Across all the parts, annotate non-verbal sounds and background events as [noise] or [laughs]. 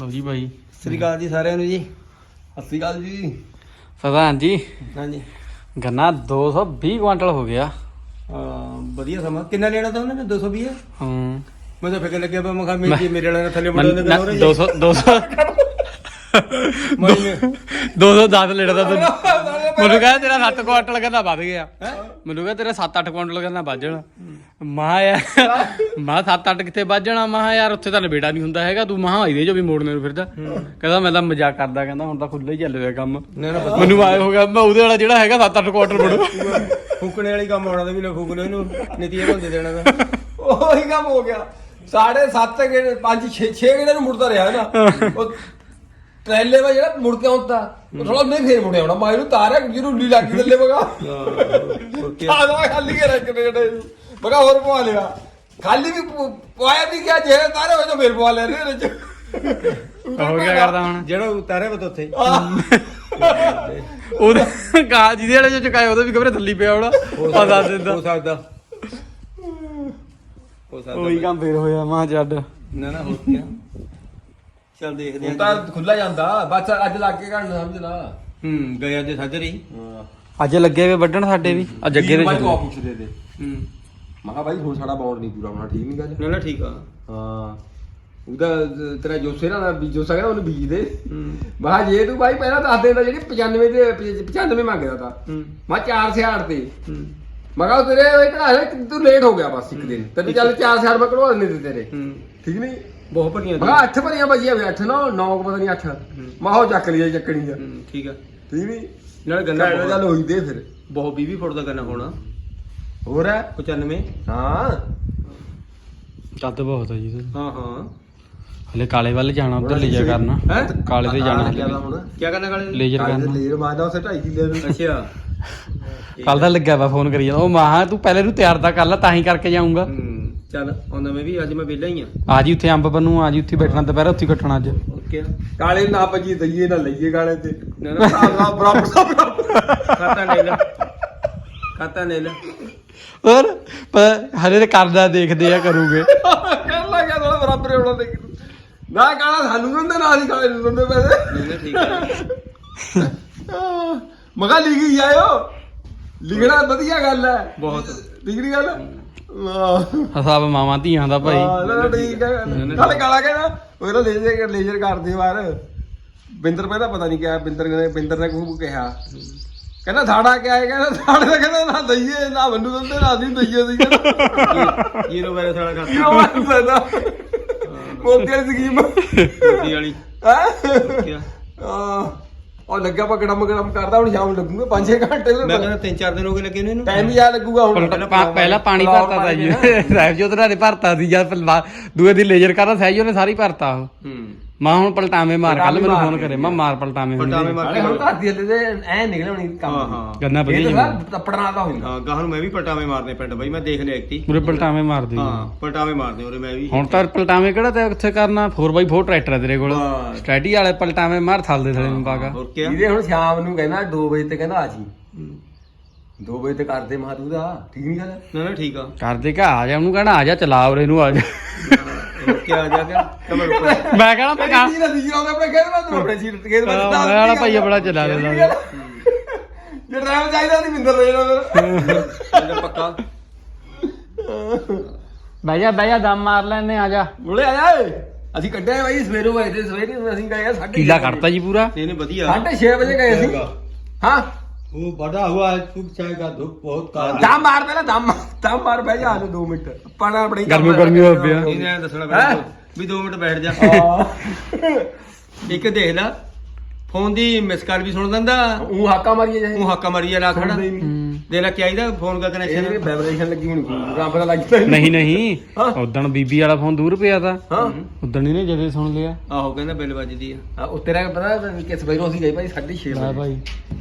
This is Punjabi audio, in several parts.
ਲਓ ਜੀ ਬਾਈ। ਸਤਿ ਸ੍ਰੀ ਅਕਾਲ ਜੀ ਸਾਰਿਆਂ ਨੂੰ ਜੀ। ਸਤਿ ਸ੍ਰੀ ਅਕਾਲ ਜੀ। ਪ੍ਰਧਾਨ ਜੀ। ਹਾਂਜੀ। ਗੰਨਾ 220 ਕੁਆਂਟਲ ਹੋ ਗਿਆ। ਹਾਂ ਵਧੀਆ ਸਮਾਂ। ਕਿੰਨਾ ਲੈਣਾ ਤਾਂ ਉਹਨਾਂ? ਨੇ 220 ਹੂੰ। ਮੈਂ ਤਾਂ ਫਿਕਰ ਲੱਗਿਆ ਮੈਂ ਕਿਹਾ ਮੇਰੀ ਮੇਰੇ ਵਾਲੇ ਨੇ ਥੱਲੇ ਮੁੰਡੇ ਨਾ, 200 200 210 ਲੈਣਾ ਤਾਂ ਤੂੰ। ਮੈਨੂੰ ਕਹਿੰਦਾ ਤੇਰਾ 7 ਕੁਆਂਟਲ ਕਹਿੰਦਾ ਵੱਧ ਗਿਆ। ਮੈਨੂੰ ਕਹਿੰਦਾ ਤੇਰਾ 7-8 ਕੁਆਂਟਲ ਕਹਿੰਦਾ ਵੱਧ ਜਾਣਾ। ਮਹਾ ਯਾਰ ਮਾ 7-8 ਕਿੱਥੇ ਵੱਧ ਜਾਣਾ? ਮਹਾ ਯਾਰ ਉੱਥੇ ਤਾਂ ਨਵੇੜਾ ਨਹੀਂ ਹੁੰਦਾ ਹੈਗਾ। ਤੂੰ ਮਹਾ ਇਹਦੇ ਜੋ ਵੀ ਮੋੜਨੇ ਨੂੰ ਫਿਰਦਾ। ਕਹਿੰਦਾ ਮੈਂ ਤਾਂ ਮਜ਼ਾਕ ਕਰਦਾ ਕਹਿੰਦਾ ਹੁਣ ਤਾਂ ਖੁੱਲੇ ਹੀ ਚੱਲ ਰਿਹਾ ਕੰਮ। ਮੈਨੂੰ ਆਏ ਹੋ ਗਿਆ ਮੈਂ ਉਹਦੇ ਵਾਲਾ ਜਿਹੜਾ ਹੈਗਾ 7-8 ਕੁਆਂਟਲ ਮੋੜੂ। ਫੂਕਣੇ ਵਾਲੀ ਕੰਮ ਆਉਣਾ ਤਾਂ ਵੀ ਨਾ ਫੂਕਣੇ ਇਹਨੂੰ ਨਤੀਜਾ ਬੰਦੇ ਦੇਣਾ ਦਾ ਉਹੀ ਕੰਮ ਹੋ ਗਿਆ। ਸਾਢੇ 7 ਗੇੜੇ 5 6 6 ਗੇੜੇ ਨੂੰ ਮੁੜਦਾ ਰਿਹਾ ਨਾ। ਉਹ ਟ੍ਰੈਲੇ ਵਾ ਜਿਹੜਾ ਮੁੜ ਕੇ ਆਉਂਦਾ ਉਹ ਥੋੜਾ ਨਹੀਂ ਫੇਰ ਮੁੜਿਆ ਆਉਣਾ ਮਾਈ ਨੂੰ ਤਾਰਿਆ ਜਰੂਲੀ ਲੱਗੀ ਥੱਲੇ ਬਗਾ ਆਦਾ ਖਾਲੀ ਕੇ ਰੱਖ ਦੇ ਜਿਹੜੇ ਬਗਾ ਹੋਰ ਪਵਾ ਲਿਆ। ਖਾਲੀ ਵੀ ਪਵਾਇਆ ਵੀ ਗਿਆ ਜੇ ਤਾਰੇ ਹੋਏ ਤਾਂ ਫੇਰ ਪਵਾ ਲੈ ਰਹੇ ਚ ਹੋ ਗਿਆ ਕਰਦਾ ਹੁਣ? ਜਿਹੜਾ ਉਤਾਰੇ ਬਤ ਉੱਥੇ। ਉਹਦੇ ਕਾ ਜਿਹਦੇ ਵਾਲੇ ਚ ਚੁਕਾਏ ਉਹਦੇ ਵੀ ਕਬਰੇ ਥੱਲੀ ਪਿਆ ਹੋਣਾ। ਆ ਦੱਸ ਦਿੰਦਾ। ਹੋ ਸਕਦਾ। ਹੋ ਸਕਦਾ ਉਹੀ ਕੰਮ ਫੇਰ ਹੋਇਆ ਮਾਂ ਜੱਡ ਨਾ ਨਾ ਹੋ ਗਿਆ ਚਲ ਦੇਖਦੇ ਹਾਂ ਤਾਂ ਖੁੱਲਾ ਜਾਂਦਾ। ਬਸ ਅੱਜ ਲੱਗ ਕੇ ਘਣ ਸਮਝ ਲਾ। ਹੂੰ ਗਿਆ ਜੇ ਸੱਜਰੀ। ਹਾਂ। ਅੱਜ ਲੱਗੇ ਵੇ ਵੱਢਣ ਸਾਡੇ ਵੀ। ਆ ਜੱਗੇ ਦੇ ਬਾਈ ਚੱਲੇ। ਪੁੱਛਦੇ ਤੇ। ਹੂੰ। ਮੈਂ ਕਿਹਾ ਬਾਈ ਹੁਣ ਸਾਡਾ ਬੌਂਡ ਨਹੀਂ ਪੂਰਾ ਹੋਣਾ ਠੀਕ ਨਹੀਂ ਗੱਲ? ਨਾ ਨਾ ਠੀਕ ਆ। ਹਾਂ। ਉਹਦਾ ਅਹ, ਤੇਰਾ ਜੋਸੇ ਨਾਲ ਵੀ ਜੋਸਾ ਕਹਿੰਦਾ ਉਹਨੂੰ ਬੀਜ ਦੇ। ਮੈਂ ਕਿਹਾ ਜੇ ਤੂੰ ਬਾਈ ਪਹਿਲਾਂ ਦੱਸ ਦੇਂਦਾ ਜਿਹੜੀ 95 ਦੇ 95 ਮੰਗਦਾ ਤਾ। ਮੈਂ 4 ਸਿਆੜ ਤੇ। ਮੈਂ ਕਿਹਾ ਤੇਰੇ ਇਹ ਕਢਾ ਤੂੰ ਲੇਟ ਹੋ ਗਿਆ ਬਸ ਇੱਕ ਦਿਨ। ਤੈਨੂੰ ਚੱਲ 4 ਸਿਆੜ ਮੈਂ ਕਢਵਾ ਦਿੰਦੇ ਤੇ ਤੇਰੇ। ਠੀਕ ਨਹੀਂ ਬਹੁਤ ਭਰੀਆਂ ਮੈਂ ਕਿਹਾ 8 ਭਰੀਆਂ ਬਜੀਆਂ ਵੀ 8 ਨਾ 9 ਪਤਾ ਨਹੀਂ 8 ਮੈਂ ਚੱਕ ਲਈ ਚੱਕਣੀ ਆ। ਠੀਕ ਆ। ਠੀਕ ਨਹੀਂ ਨਾਲ ਗੰਨਾ ਚੱਲ ਹੋਈ ਦੇ ਫਿਰ। ਬਹੁਤ 20 ਫੁੱਟ ਦਾ ਗੰਨਾ ਹੋਣਾ ਹੋਰ ਹੈ? 95 ਹਾਂ। ਕੱਦ ਬਹੁਤ ਆ ਜੀ ਹਾਂ ਹਾਂ। ਹਲੇ ਕਾਲੇ ਵੱਲ ਜਾਣਾ ਉੱਧਰ ਲੇਜਰ ਕਰਨਾ। ਹੈ? ਕਾਲੇ ਤੇ ਜਾਣਾ। ਹਲੇ ਜ਼ਿਆਦਾ ਹੁਣ। ਕੀ ਕਰਨਾ ਕਾਲੇ ਨੇ? ਲੇਜਰ ਕਰਨਾ। ਲੇਰ ਮਾਰਦਾ ਉਸੇ ਢਾਈ ਕਿੱਲੇ ਨੂੰ। ਅੱਛਾ। ਕੱਲ ਦਾ ਲੱਗਿਆ ਵਾ ਫੋਨ ਕਰੀ ਜਾਂਦਾ। ਉਹ ਮਾਹਾ ਤੂੰ ਪਹਿਲੇ ਨੂੰ ਤਿਆਰ ਤਾਂ ਕਰ ਲੈ ਤਾਂ ਹੀ ਕਰਕੇ ਜਾਊਂਗਾ। ਹੂੰ। ਚੱਲ ਆਉਂਦਾ ਮੈਂ ਵੀ ਅੱਜ ਮੈਂ ਵਿਹਲਾ ਹੀ ਆ। ਆ ਜੀ ਉੱਥੇ ਅੰਬ ਪੰਨੂ ਆ ਜੀ ਉੱਥੇ ਬੈਠਣਾ ਦੁਪਹਿਰ ਉੱਥੇ ਹੀ ਕੱਟਣਾ ਅੱਜ। ਓਕੇ। ਕਾਲੇ ਨਾ ਭੱਜੀ ਦਈਏ ਨਾ ਲਈਏ ਕਾਲੇ ਤੇ। ਨਾ, ਨਾ। ਨਾ ਬਰਾਬਰ ਦਾ ਬਰਾਬਰ। ਖਾਤਾ ਲੈ ਲੈ। ਖਾਤਾ ਲੈ ਲੈ। ਹੋਰ ਪਰ ਹਲੇ ਤੇ ਕਰਦਾ ਦੇਖਦੇ ਆ ਕਰੂਗੇ। ਕਹਿਣ ਲੱਗਿਆ ਥੋੜਾ ਬਰਾਬਰ ਹੀ ਹੋਣਾ ਤੇ ਨਾ ਕਾਲਾ ਸਾਨੂੰ ਦਿੰਦੇ ਨਾ ਅਸੀਂ ਕਾਲੇ ਨੂੰ ਦਿੰਦੇ ਪੈਸੇ। ਨਹੀਂ ਨਹੀਂ ਠੀਕ ਆ। ਮਗਾ ਲਿਖੀ ਜਾਇਓ ਲਿਖਣਾ ਵਧੀਆ ਗੱਲ ਹੈ। ਬਹੁਤ। ਲਿਖਣੀ ਗੱਲ ਹਸਾਬ ਮਾਵਾਂ ਧੀਆਂ ਦਾ ਭਾਈ। ਹਾਂ, ਨਾ ਠੀਕ ਹੈ। ਨਾਲੇ ਕਾਲਾ ਕਹਿੰਦਾ ਉਹ ਨਾ ਲੇਜ਼ਰ ਲੇਜ਼ਰ ਕਰਦੇ ਵਾਰ ਬਿੰਦਰ ਪਹਿਲਾਂ ਪਤਾ ਨਹੀਂ ਕਿਹਾ ਬਿੰਦਰ ਨੇ ਬਿੰਦਰ ਨੇ ਕੋਈ ਕਿਹਾ। ਕਹਿੰਦਾ ਸਾਡਾ ਕਿਆ ਹੈ? ਕਹਿੰਦਾ ਸਾਡੇ ਦਾ ਕਹਿੰਦਾ ਨਾ ਦਈਏ ਨਾ ਮੈਨੂੰ ਦਿੰਦੇ ਨਾ ਅਸੀਂ ਦਈਏ ਸੀ ਕਹਿੰਦਾ ਜੀਰੋ ਵਾਲੇ ਸਾਲਾ ਖਾਤਾ ਕਿਉਂ ਮੰਨਦਾ ਮੋਦੀ ਵਾਲੀ ਸਕੀਮ। ਦੀ ਵਾਲੀ। ਹੈ। ਕੀ ਉਹ ਲੱਗਿਆ ਪਕੜਮ ਮਗੜਮ ਕਰਦਾ ਹੁਣ ਸ਼ਾਮ ਨੂੰ ਲੱਗੂਗਾ 5-6 ਘੰਟੇ ਮੈਂ ਕਹਿੰਦਾ ਤਿੰਨ ਚਾਰ ਦਿਨ ਹੋ ਗਏ ਲੱਗੇ ਨੇ ਇਹਨੂੰ। ਟਾਈਮ ਹੀ ਆ ਲੱਗੂਗਾ ਹੁਣ। ਪਲ- ਪਾ- ਪਹਿਲਾਂ ਪਾਣੀ ਭਰਤਾ ਤਾ ਜੀ। [laughs] ਸਾਹਿਬਜੋਤ ਨੇ ਭਰਤਾ ਸੀ ਜਦ ਦੂਏ ਦੀ ਲੇਜ਼ਰ ਕਰਦਾ ਸਹਿਜੋ ਨੇ ਸਾਰੀ ਭਰਤਾ ਉਹ। ਹੂੰ। ਮਾਂ ਹੁਣ ਪਲਟਾਵੇਂ ਮਾਰ ਕੱਲ ਮੈਨੂੰ ਫੋਨ ਕਰੇ ਮੈਂ ਮਾਰ ਪਲਟਾਵੇਂ ਹੁਣ ਪਲਟਾਵੇਂ ਮਾਰ ਨਾਲੇ ਹੁਣ ਧਰਤੀ ਹੱਲੇ ਦੇ ਐ ਨਿਕਲੇ ਹੋਣੀ ਕੰਮ ਹਾਂ ਹਾਂ। ਗੰਨਾ ਇਹ ਵਧੀਆ ਤਾਂ ਤੱਪੜਨਾ ਦਾ ਹੁੰਦਾ ਹਾਂ ਗਾਹ ਨੂੰ ਮੈਂ ਵੀ ਪਲਟਾਵੇਂ ਮਾਰਨੇ ਪਿੰਡ ਬਾਈ ਮੈਂ ਦੇਖ ਲਿਆ ਇੱਕਤੀ ਪੂਰੇ ਪਲਟਾਵੇਂ ਮਾਰਦੇ ਹਾਂ ਪਲਟਾਵੇਂ ਮਾਰਨੇ ਉਰੇ ਮੈਂ ਵੀ। ਹੁਣ ਤਾਂ ਪਲਟਾਵੇਂ ਕਿਹੜਾ ਤੇ ਉੱਥੇ ਕਰਨਾ? 4x4 ਟਰੈਕਟਰ ਹੈ ਤੇਰੇ ਕੋਲ। ਹਾਂ। ਸਟ੍ਰੈਟੀ ਵਾਲੇ ਪਲਟਾਵੇਂ ਮਾਰ ਥਲ ਦੇ ਥਲੇ ਨੂੰ ਪਾਗਾ ਹੋਰ ਕੀ ਇਹਦੇ ਹੁਣ ਸ਼ਾਮ ਨੂੰ ਕਹਿੰਦਾ 2 ਵਜੇ ਤੇ ਕਹਿੰਦਾ ਆ ਜੀ। 2 ਵਜੇ ਤੇ ਕਰਦੇ ਮਾਰੂ ਦਾ। ਠੀਕ ਨਹੀਂ ਗੱਲ? ਨਾ ਨਾ ਠੀਕ ਆ। ਕਰਦੇ ਕਾ ਆ ਜਾ ਉਹਨੂੰ ਕਹਿਣਾ ਆ ਜਾ ਚਲਾ ਉਰੇ ਨੂੰ ਆ ਜਾ। ਆ ਜਾ ਕਮਰ ਉੱਪਰ ਮੈਂ ਕਹਿਣਾ ਪਕਾ ਜੀ ਨਾ ਦੀ ਆਉਂਦਾ ਆਪਣੇ ਖੇਤ ਮੈਂ ਤੂੰ ਆਪਣੇ ਸੀਟ ਖੇਤ ਵਿੱਚ ਮੈਂ ਵਾਲਾ ਭਾਈ ਆਪਣਾ ਚਲਾ ਲੈਂਦਾ ਜੇ ਡਰਾਈਵਰ ਚਾਹੀਦਾ ਸੀ ਮਿੰਦਰ ਲੈ ਜਾਣਾ ਇਹਦਾ ਪੱਕਾ? ਬਹਿ ਜਾ ਬਹਿ ਜਾ ਦਮ ਮਾਰ ਲੈਨੇ ਆ ਜਾ। ਬੋਲੇ ਆਇਆ ਏ ਅਸੀਂ ਕੱਢਿਆ ਬਾਈ ਸਵੇਰੋਂ ਆਏ ਤੇ ਸਵੇਰੇ ਅਸੀਂ ਗਏ ਆ ਸਾਢੇ ਕੀਲਾ ਕੱਢਤਾ ਜੀ ਪੂਰਾ। ਇਹਨੇ ਵਧੀਆ। 6:30 ਵਜੇ ਗਏ ਸੀ ਹਾਂ। वो बड़ा हुआ है सूख जाएगा धूप बहुत काला ਦਮ ਮਾਰ ਪਹਿਲਾਂ ਦਮ ਦਮ ਮਾਰ ਬਹਿ ਜਾ ਹਲੇ 2 ਮਿੰਟ ਪਾਣਾ ਆਪਣੀ ਗਰਮੀ ਗਰਮੀ ਹੋ ਪਿਆ ਇਹਨੇ ਐਂ ਦੱਸਣਾ ਹੈਂ? ਪੈਣਾ ਵੀ 2 ਮਿੰਟ ਬੈਠ ਜਾ ਹਾਂ ਇੱਕ ਦੇਖ ਲੈ ਫੋਨ ਦੀ ਮਿਸ ਕਾਲ ਵੀ ਸੁਣ ਦਿੰਦਾ ਉਹ ਹਾਕਾ ਮਾਰੀਏ ਜਾਏ ਉਹ ਹੱਕਾ ਮਾਰੀ ਜਾ ਖੜਾ ਸੁਣਦੇ ਹੀ ਨਹੀਂ ਦੇਖ ਲੈ ਕਿਆ ਫੋਨ ਦਾ ਇਹਦੇ ਕਨੈਕਸ਼ਨ ਵਾਈਬ੍ਰੇਸ਼ਨ ਲੱਗੀ ਹੋਣੀ ਕੋਈ ਰੱਬ ਦਾ ਲੱਗਦਾ ਹੀ ਨਹੀਂ ਨਹੀਂ। ਉਦਣ ਬੀਬੀ ਵਾਲਾ ਫੋਨ ਦੂਰ ਪਿਆ ਤਾ। ਹਾਂ। ਉਦਣ ਇਹਨੇ ਜਦੇ ਸੁਣ ਲਿਆ। ਆਹੋ ਕਹਿੰਦਾ ਬਿੱਲ ਵੱਜਦੀ ਆ। ਹਾਂ, ਉਹ ਤੇਰਾ ਪਤਾ ਕਿ ਸਵੇਰੋਂ ਅਸੀਂ ਗਏ ਭਾਈ 6:30 ਲੈ ਭਾਈ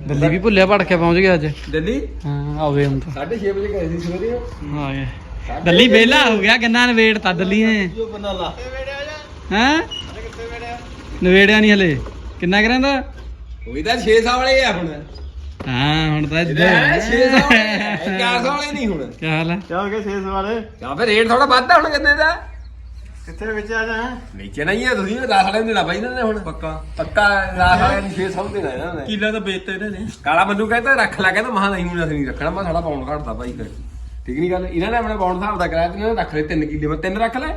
ਦਿੱਲੀ ਵੀ ਭੁੱਲਿਆ ਭੜ ਕੇ ਪਹੁੰਚ ਗਿਆ ਅੱਜ। ਦਿੱਲੀ? ਹਾਂ ਆਵੇ ਹੁਣ 6:30 ਵਜੇ ਗਏ ਸੀ ਸਵੇਰੇ। ਆ ਗਿਆ ਦਿੱਲੀ ਵੇਲਾ ਹੋ ਗਿਆ ਕਿੰਨਾ ਨਵੇੜ ਤਾ ਦਿੱਲੀ ਨੇ। ਜੋ ਬੰਦਾ ਲਾ? ਹੈਂ ਨਵੇੜਿਆ ਨਹੀਂ ਹਲੇ। ਕਿੰਨਾ ਕਰਾਂਦਾ ਉਹੀ ਤਾਂ 6 ਸਾਲ ਵਾਲੇ ਆ ਹੁਣ। ਹਾਂ ਹੁਣ ਤਾਂ ਇਹਦੇ 600 ਵਾਲੇ ਨਹੀਂ ਹੁਣ। ਕੀ ਹਾਲ ਹੈ ਕਿਉਂਕਿ 600 ਵਾਲੇ? ਜਾਂ ਫਿਰ ਰੇਟ ਥੋੜਾ ਵੱਧ ਹੁਣ ਕਿੰਨੇ ਦਾ। ਕਿੱਥੇ ਵਿੱਚ ਆ ਜਾ? ਵੇਚਣਾ ਹੀ ਆ ਤੁਸੀਂ 10 ਵਾਲੇ ਨੂੰ ਦੇਣਾ ਬਾਈ ਨੇ ਹੁਣ। ਪੱਕਾ। ਪੱਕਾ 10 ਵਾਲੇ ਨੂੰ 600 ਦੇਣਾ ਇਹਨਾਂ ਨੇ। ਕਿਲਾ ਤਾਂ ਵੇਚਤੇ ਇਹਨਾਂ ਨੇ। ਕਾਲਾ ਮੰਨੂ ਕਹਿੰਦਾ ਰੱਖ ਲੈ ਕਹਿੰਦਾ ਮਹਾ ਨਹੀਂ ਹੁਣ ਨਹੀਂ ਰੱਖਣਾ ਮੈਂ ਸਾਡਾ ਪਾਉਣ ਘਟਦਾ ਭਾਈ ਫਿਰ। ਠੀਕ ਨਹੀਂ ਗੱਲ? ਇਹਨਾਂ ਨੇ ਆਪਣੇ ਪਾਉਣ ਹਿਸਾਬ ਦਾ ਕਰਾਇਆ ਤੇ ਇਹਨਾਂ ਨੇ ਰੱਖ ਲਏ ਤਿੰਨ ਕਿਲੇ। ਮੈਂ ਤਿੰਨ ਰੱਖ ਲੈ।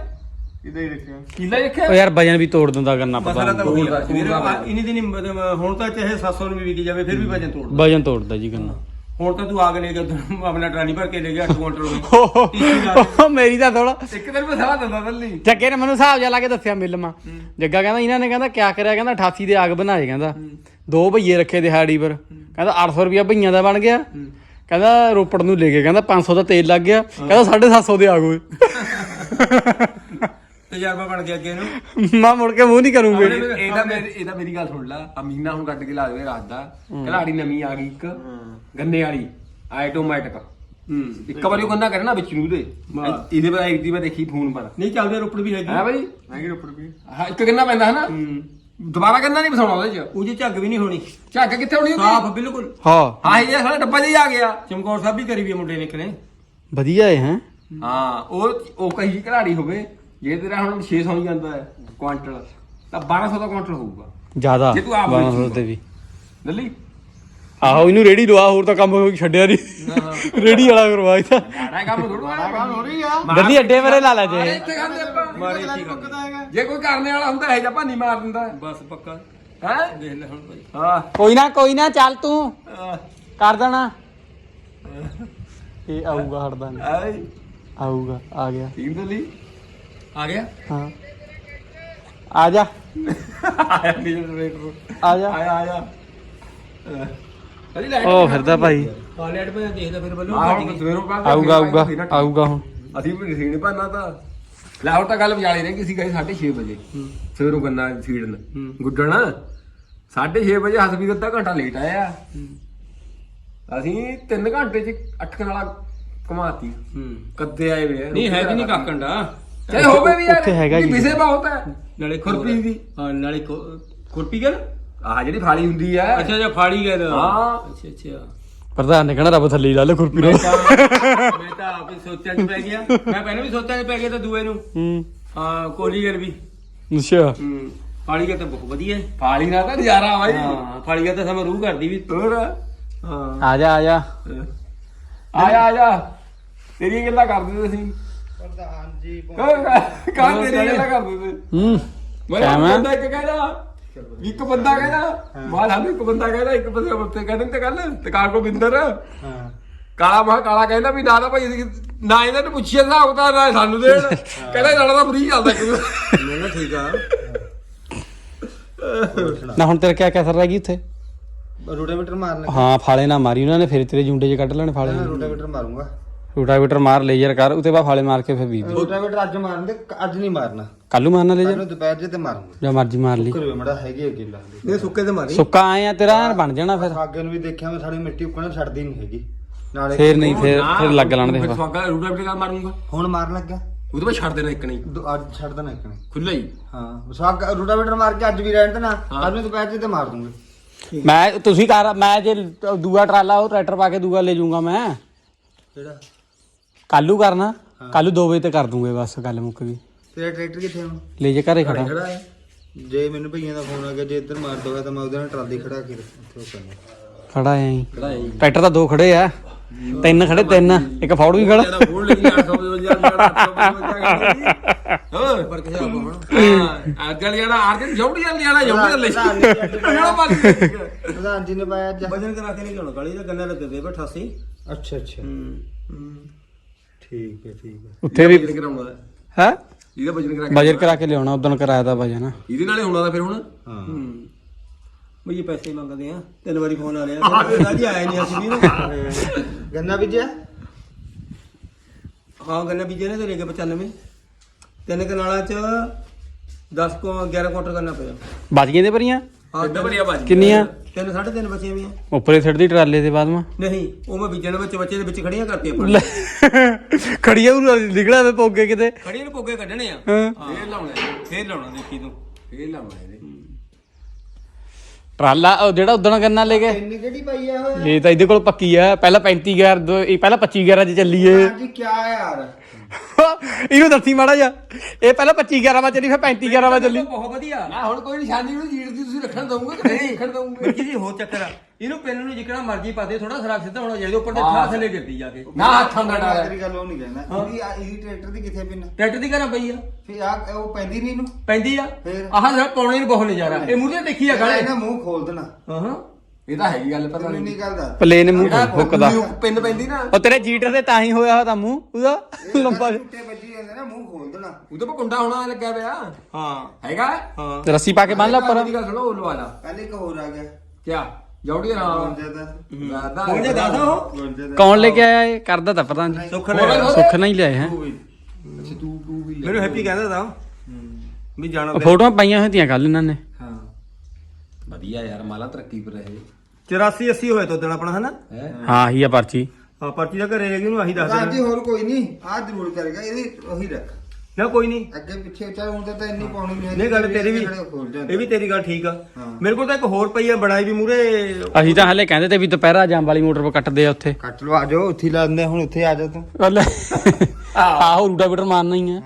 ਹੀ ਰੱਖਿਆ ਕਿੱਲਾ ਹੀ ਰੱਖਿਆ ਉਹ ਯਾਰ ਵਜਨ ਵੀ ਤੋੜ ਦਿੰਦਾ ਕਰਨਾ ਪਤਾ ਮਸਲਾ ਤਾਂ ਤੋੜ ਉਹੀ ਆ ਇਨੀ ਦਿਨ ਮਤਲਬ ਹੁਣ ਤਾਂ ਚਾਹੇ 700 ਨੂੰ ਵੀ ਵਿਕੀ ਜਾਵੇ ਫਿਰ ਵੀ ਵਜਨ ਤੋੜਦਾ। ਵਜਨ ਤੋੜਦਾ ਜੀ ਗੰਨਾ। ਹੁਣ ਤਾਂ ਤੂੰ ਆ ਕੇ ਲੈ ਗਿਆ ਆਪਣਾ ਟਰਾਲੀ ਭਰ ਕੇ ਲੈ ਗਿਆ 8 ਕੁਇੰਟਲ ਉਹ ਮੇਰੀ ਤਾਂ ਥੋੜਾ ਇੱਕ ਦਿਨ ਮੈਂ ਸਾਹ ਦਿੰਦਾ ਦੱਲੀ ਜੱਗੇ ਨੇ ਮੈਨੂੰ ਹਿਸਾਬ ਜਿਹਾ ਲਾ ਕੇ ਦੱਸਿਆ ਮਿਲ ਮਾ। ਜੱਗਾ ਕਹਿੰਦਾ ਇਹਨਾਂ ਨੇ ਕਹਿੰਦਾ ਕਿਆ ਕਰਿਆ? ਕਹਿੰਦਾ 88 ਦੇ ਆਗ ਬਣਾਏ ਕਹਿੰਦਾ। ਦੋ ਭਈਏ ਰੱਖੇ ਦਿਹਾੜੀ ਪਰ। ਕਹਿੰਦਾ 800 ਰੁਪਿਆ ਭਈਆਂ ਦਾ ਬਣ ਗਿਆ। ਕਹਿੰਦਾ ਰੋਪੜ ਨੂੰ ਲੈ ਕੇ ਕਹਿੰਦਾ 500 ਦਾ ਤੇਲ ਲੱਗ ਗਿਆ। ਕਹਿੰਦਾ 750 ਦੇ ਆਗ ਹੋਏ। [laughs] ਤਜਰਬਾ ਬਣ ਗਿਆ ਅੱਗੇ ਨੂੰ। ਮੈਂ ਮੁੜ ਕੇ ਮੂੰਹ ਨਹੀਂ ਕਰੂੰਗੇ। ਇਹਦਾ ਮੇਰੀ ਇਹਦਾ ਮੇਰੀ ਗੱਲ ਸੁਣ ਲੈ। ਅਮੀਨਾ ਹੁਣ ਕੱਢ ਕੇ ਲਾ ਦੇਵੇ ਰਾਤ ਦਾ। ਖਿਲਾੜੀ ਨਵੀਂ ਆ ਗਈ ਇੱਕ। ਗੰਨੇ ਵਾਲੀ। ਆਟੋਮੈਟਿਕ। ਹੂੰ। ਇੱਕ ਵਾਰੀ ਉਹ ਗੰਨਾ ਕਰਨਾ ਵਿੱਚ ਨੂੰ ਦੇ। ਇਹਦੇ ਬਾਰੇ ਇੱਕ ਦੀ ਮੈਂ ਦੇਖੀ ਫੋਨ ਪਰ। ਨਹੀਂ ਚੱਲਦੇ ਰੋਪੜ ਵੀ ਹੈਗੀ। ਹੈ ਬਾਈ? ਹੈਗੀ ਰੋਪੜ ਵੀ। ਹਾਂ ਇੱਕ ਗੰਨਾ ਪੈਂਦਾ ਹੈ ਨਾ ਹੂੰ। ਦੁਬਾਰਾ ਗੰਨਾ ਨਹੀਂ ਬਸਾਉਣਾ ਉਹਦੇ ਚ? ਉਹਦੀ ਝੱਗ ਵੀ ਨਹੀਂ ਹੋਣੀ। ਝੱਗ ਕਿੱਥੇ ਹੋਣੀ ਉਹਦੀ? ਸਾਫ਼ ਬਿਲਕੁਲ। ਹਾਂ। ਹਾਂ ਇਹ ਸਾਡਾ ਡੱਬਾ ਜਿਹਾ ਆ ਗਿਆ। ਚਮਕੌਰ ਸਾਹਿਬ ਵੀ ਕਰੀ ਵੀ ਮੁੰਡੇ ਨੇ ਕਨੇ ਵਧੀਆ ਹੈ ਹੈ। ਹਾਂ ਉਹ ਉਹ ਕਹੀ ਖਿਲਾੜੀ ਹੋਵੇ। ਜੇ ਤੇਰਾ ਹੁਣ 600 ਹੀ ਜਾਂਦਾ ਹੈ ਕੁਆਂਟਲ ਤਾਂ 1200 ਦਾ ਕੁਆਂਟਲ ਹੋਊਗਾ। ਜ਼ਿਆਦਾ ਜੇ ਤੂੰ ਆਪ ਵੇਚੂਗਾ। ਤੇ ਵੀ। ਦੱਲੀ ਆਹੋ ਇਹਨੂੰ ਰੇੜੀ ਲਵਾ ਹੋਰ ਤਾਂ ਕੰਮ ਕੋਈ ਛੱਡਿਆ ਨਹੀਂ ਰੇੜੀ ਵਾਲਾ ਤਾਂ ਆੜਾ ਕੰਮ ਥੋੜਾ ਕੰਮ ਹੋ ਰਹੀ ਆ ਗੱਲੀ ਅੱਡੇ ਵੇਲੇ ਲਾ ਲੈ ਜੇ। ਇੱਥੇ ਖਾਂਦੇ ਆਪਾਂ। ਮਾਰੇ ਪਤਾ ਹੈਗਾ। ਜੇ ਕੋਈ ਕਰਨੇ ਵਾਲਾ ਹੁੰਦਾ ਇਹ ਜਾਂ ਭਾਨੀ ਮਾਰ ਦਿੰਦਾ। ਬਸ ਪੱਕਾ। ਹੈ? ਦੇਖ ਲੈ ਹੁਣ ਭਾਈ ਹਾਂ। ਕੋਈ ਨਾ ਕੋਈ ਨਾ ਚੱਲ ਤੂੰ। ਕਰ ਦੇਣਾ। ਇਹ ਆਊਗਾ ਹਟਦਾ ਨਹੀਂ ਆਏ ਆਊਗਾ ਆ ਗਿਆ। ਠੀਕ ਦੱਲੀ ਆ ਗਿਆ? ਹਾਂ। ਆ ਜਾ। ਆਇਆ ਨੀਲਰੇਟਰ ਆ ਜਾ। ਆਇਆ ਆਇਆ। ਅਰੇ ਲੈ ਉਹ ਫਿਰਦਾ ਭਾਈ। ਕਾਲੇਟ ਮੈਂ ਦੇਖਦਾ ਫਿਰ ਬੱਲੂ ਆਹ ਹੁਣ ਗਈ। ਸਵੇਰੋਂ ਬਾਅਦ ਆਊਗਾ ਆਊਗਾ ਆਊਗਾ ਹੁਣ। ਅਸੀਂ ਵੀ ਸੀਣ ਪੰਨਾ ਤਾਂ। ਲੈ ਹੁਣ ਤਾਂ ਗੱਲ ਵਿਚਾਲੇ ਨੇ ਕਿਸੇ ਗਏ 6:30 ਵਜੇ। ਸਵੇਰੋਂ ਗੰਨਾ ਸੀੜਨ ਗੁੱਡਣ। 6:30 ਵਜੇ ਹਸਬੀ ਅੱਧਾ ਘੰਟਾ ਲੇਟ ਆਇਆ। ਅਸੀਂ 3 ਘੰਟੇ ਚ 8 ਕਨਾਲਾ ਕਮਾਤੀ। ਹੂੰ। ਕੱਦੇ ਆਏ ਵੇ। ਆ। ਨਹੀਂ ਹੈ ਕਿ। ਨਹੀਂ ਕਾਕੰਡਾ ਚਾਹੇ ਹੋਵੇ ਵੀ ਯਾਰ ਉੱਥੇ ਹੈਗਾ ਜੀ। ਵਿਸੇ ਬਹੁਤ ਹੈ ਨਾਲੇ ਖੁਰਪੀ ਦੀ ਹਾਂ ਨਾਲੇ ਖੁ- ਖੁਰਪੀ ਗੱਲ ਆਹ ਜਿਹੜੀ ਫਾਲੀ ਹੁੰਦੀ ਆ। ਅੱਛਾ ਅੱਛਾ ਫਾੜੀ ਗਏ ਦਾ ਹਾਂ। ਅੱਛਾ ਅੱਛਾ। ਪ੍ਰਧਾਨ ਨੇ ਕਹਿਣਾ ਰੱਬ ਥੱਲੇ ਹੀ ਲਾ ਲੈ ਖੁਰਪੀ ਮੈਂ ਨੂੰ ਤਾਂ ਮੈਂ ਤਾਂ ਆਪ ਹੀ ਸੋਚਾਂ ਚ ਪੈ ਗਿਆ। ਮੈਂ ਪਹਿਲਾਂ ਵੀ ਸੋਚਾਂ ਚ ਪੈ ਗਿਆ ਤਾਂ ਦੂਏ ਨੂੰ। ਹੂੰ। ਹਾਂ ਕੋਲੀ ਗੱਲ ਵੀ। ਅੱਛਾ। ਹੂੰ ਫਾੜੀ ਗਿਆ ਤਾਂ ਬਹੁਤ ਵਧੀਆ। ਹੈ ਫਾਲੀ ਨਾਲ ਤਾਂ ਨਜ਼ਾਰਾ ਆ ਬਾਈ। ਹਾਂ ਫਾੜੀ ਗਿਆ ਤਾਂ ਸਮਾਂ ਰੂਹ ਕਰਦੀ ਵੀ। ਹੋਰ? ਹਾਂ। ਆ ਜਾ ਆ ਜਾ। ਆ ਜਾ ਆ ਜਾ। ਤੇਰੀਆਂ ਗੱਲਾਂ ਕਰਦੇ ਤੇ ਅਸੀਂ। ਕਾਂ ਤੇਰੀਆਂ ਗੱਲਾਂ ਕਰਦੇ? ਤੇ ਹੂੰ। ਮੈਂ ਕਿਵੇਂ? ਬੰਦਾ ਇੱਕ ਕਹਿੰਦਾ ਇੱਕ ਬੰਦਾ ਕਹਿੰਦਾ। ਮਾਲ ਸਾਨੂੰ ਇੱਕ ਬੰਦਾ ਕਹਿੰਦਾ ਇੱਕ ਬੰਦੇ ਉੱਤੇ ਕਹਿੰਦੇ ਤੇ ਗੱਲ ਦੁਕਾਨ ਕੋ ਬਿੰਦਰ ਹਾਂ। ਕਾਲਾ ਮਾ ਕਾਲਾ ਕਹਿੰਦਾ ਵੀ ਨਾ ਤਾਂ ਭਾਈ ਅਸੀਂ ਨਾ ਇਹਨਾਂ ਨੂੰ ਪੁੱਛਿਆ ਹਿਸਾਬ ਤਾਂ ਨਾ ਸਾਨੂੰ ਦੇਣ। ਕਹਿੰਦਾ ਲੜਾ ਤਾਂ ਫਰੀ ਚੱਲਦਾ ਦੂਜੇ ਮੈਂ ਨਾ ਠੀਕ ਆ। ਨਾ ਹੁਣ ਤੇਰਾ ਕਿਆ ਕਸਰ ਰਹਿ ਗਈ ਉੱਥੇ? ਰੋਟਾਵੇਟਰ ਮਾਰਨਾ ਹਾਂ ਫਾਲੇ ਨਾ ਮਾਰੀ ਉਹਨਾਂ ਨੇ ਫਿਰ ਤੇਰੇ ਜੁੰਡੇ 'ਚ ਕੱਢ ਲੈਣੇ ਫਾਲੇ। ਰੋਟਾਵੇਟਰ ਮਾਰੂੰਗਾ। ਰੋਟਾਵੇਟਰ ਮਾਰ ਲੇਜ਼ਰ ਕਰ ਉਤੇ ਬਾਅਦ ਫਾਲੇ ਮਾਰ ਕੇ ਫਿਰ ਬੀਜ ਰੋਟਾਵੇਟਰ ਅੱਜ ਮਾਰਨ ਦੇ ਅੱਜ ਨਹੀਂ ਮਾਰਨਾ। ਕੱਲੂ ਮਾਰਨਾ ਲੇਜ਼ਰ? ਕੱਲ ਦੁਪਹਿਰ ਜੇ ਤੇ ਮਾਰੂੰਗਾ। ਜਾਂ ਮਰਜ਼ੀ ਮਾਰ ਲਈ। ਕਰਵੇ ਮੜਾ ਹੈਗੀ ਆ ਕਿੱਲਾ। ਇਹ ਸੁੱਕੇ ਤੇ ਮਾਰੀ। ਸੁੱਕਾ ਆਏ ਆ ਤੇਰਾ ਐਨ ਬਣ ਜਾਣਾ ਫਿਰ। ਅੱਗੇ ਨੂੰ ਵੀ ਦੇਖਿਆ ਮੈਂ ਸਾਡੀ ਮਿੱਟੀ ਉੱਕਣਾ ਛੱਡਦੀ ਨਹੀਂ ਹੈਗੀ। ਨਾਲੇ ਫੇਰ ਨਹੀਂ ਫੇਰ ਫਿਰ ਲੱਗ ਲੈਣ ਦੇ ਫਿਰ। ਸਵਾਗਾ ਰੂਟਾ ਬਿਟਾ ਮਾਰੂੰਗਾ? ਹੁਣ ਮਾਰਨ ਲੱਗਾ ਉਹਦੇ ਬਾਅਦ ਛੱਡ ਦੇਣਾ ਇੱਕ ਨਹੀਂ। ਦੋ- ਅੱਜ ਛੱਡ ਦੇਣਾ ਇੱਕ ਨੇ ਖੁੱਲਾ ਹੀ। ਹਾਂ ਸਵਾਗ ਰੋਟਾਵੇਟਰ ਮਾਰ ਕੇ ਅੱਜ ਵੀ ਰਹਿਣ ਦੇਣਾ। ਕੱਲ ਨੂੰ ਦੁਪਹਿਰ ਜੇ ਤੇ ਮਾਰ ਦੂੰਗੇ। ਮੈਂ ਤੁਸੀਂ ਕਰ ਮੈਂ ਜੇ ਦੂਆ ਟਰਾਲਾ ਉਹ ਟਰੈਕਟਰ ਪਾ ਕੇ ਦੂਆ ਲੈ ਜਾਊਂਗਾ ਮੈਂ। ਕਿਹੜਾ? ਕੱਲੂ ਕਰਨਾ ਕੱਲੂ 2 ਵਜੇ ਤੇ ਕਰ ਦੂੰਗੇ ਬਸ ਗੱਲ ਮੁੱਕ ਗਈ। ਤੇਰਾ ਟਰੈਕਟਰ ਕਿੱਥੇ ਹੁਣ ਲੈ ਜੇ ਘਰੇ ਖੜਾ। ਖੜਾ ਹੈ? ਜੇ ਮੈਨੂੰ ਭਈਆਂ ਦਾ ਫੋਨ ਆ ਗਿਆ ਜੇ ਇੱਧਰ ਮਾਰ ਦੋਗਾ ਤਾਂ ਮੈਂ ਉਹਦੇ ਨਾਲ ਟਰਾਲੀ ਖੜਾ ਕੇ ਉੱਥੇ ਉਹ ਕਰਨਾ। ਖੜਾ ਐ ਟਰੈਕਟਰ ਤਾਂ ਦੋ ਖੜੇ ਆ। ਤਿੰਨ ਖੜੇ ਤਿੰਨ। ਇੱਕ ਫੌੜ ਵੀ ਖੜਾ। ਜਿਹੜਾ ਫੋਨ ਲਈ 800 ਦੇ ਵਜੇ 800 ਹੋਰ। ਪਰ ਕਿਸੇ ਆਪ ਹੁਣ। ਹਾਂ ਅੱਗੇ ਜਿਹੜਾ ਆਰਜਨ ਜੌੜੀ ਜਲਦੀ ਆਣਾ ਜੌੜੀ ਜਲਦੀ ਜਿਹੜਾ ਪਾਲੀ ਪ੍ਰਧਾਨ ਜੀ ਨੇ ਪਾਇਆ ਅੱਜ ਵਜਨ ਕਰਾ ਕੇ ਨਹੀਂ ਲਾਉਣਾ ਕਾਲੀ ਦਾ ਗੰਨਾ ਲੱਗੇ ਦੇ 88 ਅੱਛਾ ਅੱਛਾ। ਹੂੰ। ਠੀਕ ਹੈ ਠੀਕ ਹੈ। ਉੱਥੇ ਵੀ ਵਜਨ ਕਰਾਉਣਾ ਹੈ। ਇਹਦਾ ਵਜਨ ਕਰਾ ਕੇ ਬਜਰ ਕਰਾ ਕੇ ਲਿਆਉਣਾ ਉਦੋਂ ਕਰਾਇਆ ਤਾਂ ਵਜਨ। ਇਹਦੇ ਨਾਲੇ ਹੋਣਾ ਤਾਂ ਫਿਰ ਹੁਣ? ਹਾਂ। ਬਈ ਇਹ ਪੈਸੇ ਮੰਗਦੇ ਆ ਤਿੰਨ ਵਾਰੀ ਫੋਨ ਆ ਰਿਹਾ। ਕਹਿੰਦਾ ਜੀ ਆਇਆ ਨਹੀਂ ਅਸੀਂ ਵੀ ਗੰਨਾ ਬੀਜਿਆ? ਹਾਂ ਗੰਨਾ ਬੀਜੇ ਨੇ ਤੇ ਲੈ ਕੇ 95 ਤਿੰਨ ਕਨਾਲਾਂ ਚ 10 ਕੋ 11 ਕੁਇੰਟਲ ਕਰਨਾ ਪਿਆ। ਬਚ ਤੇ ਭਰੀਆਂ? ਹਾਂ ਕਿੰਨੀਆਂ? ਤਿੰਨ ਸਾਢੇ ਤਿੰਨ ਬਚੀਆਂ ਵੀ ਆ। ਉੱਪਰੇ ਸਿੱਟ ਦੀ ਟਰਾਲੇ ਦੇ ਬਾਅਦ ਮਾ? ਨਹੀਂ ਉਹ ਮੈਂ ਬੀਜਣ ਵਿੱਚ ਬੱਚੇ ਦੇ ਵਿੱਚ ਖੜੀਆਂ ਕਰਤੀਆਂ ਆਪਾਂ। ਖੜੀਆਂ ਉਹ ਨਿਕਲਿਆ ਵੇ ਪੋਗੇ ਕਿਤੇ। ਖੜੀਆਂ ਨੂੰ ਪੋਗੇ ਕੱਢਣੇ ਆ। ਹਾਂ। ਫੇਰ ਲਾਉਣਾ ਫੇਰ ਲਾਉਣਾ ਦੇਖੀ ਤੂੰ। ਫੇਰ ਲਾਉਣਾ ਇਹਦੇ। ਟਰਾਲਾ ਉਹ ਜਿਹੜਾ ਉਦਣ ਕਰਨਾ ਲੈ ਕੇ। ਇੰਨੀ ਕਿਹੜੀ ਪਾਈ ਆ ਹੋਇਆ ਇਹ ਤਾਂ ਇਹਦੇ ਕੋਲ ਪੱਕੀ ਆ ਪਹਿਲਾਂ 35 ਗਿਆਰ ਦੋ ਇਹ ਪਹਿਲਾਂ 25 ਗਿਆਰਾਂ ਚ ਚੱਲੀਏ ਜੀ ਕੀ ਯਾਰ। [laughs] ਇਹਨੂੰ ਦੱਸੀ ਮਾੜਾ ਜਾ ਇਹ ਪਹਿਲਾਂ 25 11 ਵਜੇ ਚੱਲੀ ਫਿਰ 35 11 ਵਜੇ ਚੱਲੀ। ਬਹੁਤ ਵਧੀਆ। ਨਾ ਹੁਣ ਕੋਈ ਨਿਸ਼ਾਨੀ ਨਹੀਂ ਜੀੜ ਦੀ ਤੁਸੀਂ ਰੱਖਣ ਦਊਂਗੇ ਕਿ ਨਹੀਂ ਰੱਖਣ ਦਊਂਗੇ ਜੀ ਹੋਰ ਚੱਕਰ ਆ। ਇਹਨੂੰ ਪਿੰਨ ਨੂੰ ਜਿਕਣਾ ਮਰਜ਼ੀ ਪਾਦੇ ਥੋੜਾ ਸਰਾਖ ਸਿੱਧਾ ਹੋਣਾ ਚਾਹੀਦਾ ਉੱਪਰ ਤੇ ਥੱਲੇ ਗਿਰਦੀ ਜਾ ਕੇ। ਨਾ ਹੱਥਾਂ ਦਾ ਡਰ ਤੇਰੀ ਗੱਲ ਉਹ ਨਹੀਂ ਕਹਿੰਦਾ ਇਹਦੀ ਆ- ਇਹਦੀ ਟਰੈਕਟਰ ਦੀ ਕਿੱਥੇ ਪਿੰਨ? ਟਰੈਕਟਰ ਦੀ ਘਰਾਂ ਪਈ ਆ। ਫਿਰ ਆ ਉਹ ਪੈਂਦੀ ਨਹੀਂ ਇਹਨੂੰ? ਪੈਂਦੀ ਆ। ਫੇਰ? ਆਹ ਨੂੰ ਬਹੁਤ ਨਜ਼ਾਰਾ ਇਹ ਮੂਹਰੇ ਦੇਖੀ ਆ ਗਾਲੇ ਇਹਦਾ ਮੂੰਹ ਖੋਲ ਦੇਣਾ। ਹਾਂ ਹਾਂ। ਇਹ ਤਾਂ ਹੈਗੀ ਗੱਲ ਪਤਾ ਨਹੀਂ। ਨਹੀਂ ਗੱਲ ਦਾ ਪਲੇਨ ਮੂੰਹ ਹੁੱਕਦਾ ਪਿੰਨ ਪੈਂਦੀ ਨਾ। ਉਹ ਤੇਰੇ ਜੀਟਰ ਤੇ ਤਾਂ ਹੀ ਹੋਇਆ ਹੋਇਆ ਤਾਂ ਮੂੰਹ ਉਹਦਾ ਲੰਬਾ ਜਿਹਾ। ਟੁੱਟੇ ਵੱਜੀ ਜਾਂਦੇ ਨਾ ਮੂੰਹ ਖੋਲ ਦੇਣਾ। ਉਹਦੇ ਪਾ ਕੁੰਡਾ ਹੋਣਾ ਲੱਗਿਆ ਪਿਆ। ਹਾਂ। ਹੈਗਾ? ਹਾਂ। ਤੇ ਰੱਸੀ ਪਾ ਕੇ ਬੰਨ ਲਾ ਉੱਪਰ। ਮੇਰੀ ਗੱਲ ਸੁਣੋ ਉਹ ਲਵਾ ਲਾ। ਕੱਲ ਇੱਕ ਹੋਰ ਆ ਗਿਆ। ਕਿਆ? ਜੌੜੀ ਰਾਮ ਦਾ ਹੋ। ਦੱਸ ਉਹ ਗੁੰਜਾ ਦਾ ਕੌਣ ਲੈ ਕੇ ਆਇਆ ਇਹ? ਕਰਦਾ ਤਾਂ ਪਤਾ ਨਹੀਂ। ਸੁੱਖ ਲੈ ਸੁੱਖ ਨਹੀਂ ਲਿਆਏ ਹੈ। ਅੱਛਾ ਤੂੰ ਤੂੰ ਵੀ ਮੈਨੂੰ ਹੈਪੀ ਕਹਿੰਦਾ ਤਾ। ਵੀ ਜਾਣਾ ਉਹ ਫੋਟੋਆਂ ਪਾਈਆਂ ਹੋਈਆਂ ਕੱਲ ਇਹਨਾਂ ਨੇ। ਹਾਂ। ਵਧੀਆ ਯਾਰ ਮਾਲਾ ਤਰੱਕੀ ਪਰ ਰਹੇ। 84 80 ਹੋਇਆ ਤੋਂ ਦਿਨ ਆਪਣਾ ਹਨਾ? ਹੈ? ਹਾਂ ਹੀ ਆ ਪਰਚੀ। ਹਾਂ ਪਰਚੀ ਦਾ ਘਰੇ ਰਹਿ ਗਈ ਉਹਨੂੰ ਆਹੀ ਦੱਸ ਰਾਜੀ ਦੇਣਾ ਹੋਰ ਕੋਈ ਨਹੀਂ ਆ ਜ਼ਰੂਰ ਕਰੇਗਾ ਇਹਦੀ ਉਹੀ ਰੱਖ। ਨਾ ਕੋਈ ਨਹੀਂ। ਅੱਗੇ ਪਿੱਛੇ ਚੱਲ ਹੁਣ ਤਾਂ ਇੰਨੀ ਪਾਉਣੀ ਨਹੀਂ ਨਹੀਂ ਗੱਲ ਤੇਰੀ ਵੀ ਇਹ ਵੀ ਤੇਰੀ ਗੱਲ ਠੀਕ ਆ। ਮੇਰੇ ਕੋਲ ਤਾਂ ਇੱਕ ਹੋਰ ਪਈ ਆ ਬਣਾਈ ਵੀ ਮੂਰੇ ਅਸੀਂ ਤਾਂ ਹਲੇ ਕਹਿੰਦੇ ਤੇ ਵੀ ਦੁਪਹਿਰਾ ਜਾਂ ਵਾਲੀ ਮੋਟਰ ਪਰ ਕੱਟਦੇ ਆ ਉੱਥੇ। ਕੱਟ ਲਓ ਆ ਜਾਓ ਉੱਥੇ ਲਾ ਦਿੰਦੇ ਹੁਣ ਉੱਥੇ ਆ ਜਾ ਤੂੰ। ਆਹੋ ਰੂਟਾ ਬਿਟਰ ਮਾਰਨਾ ਹੀ ਆ।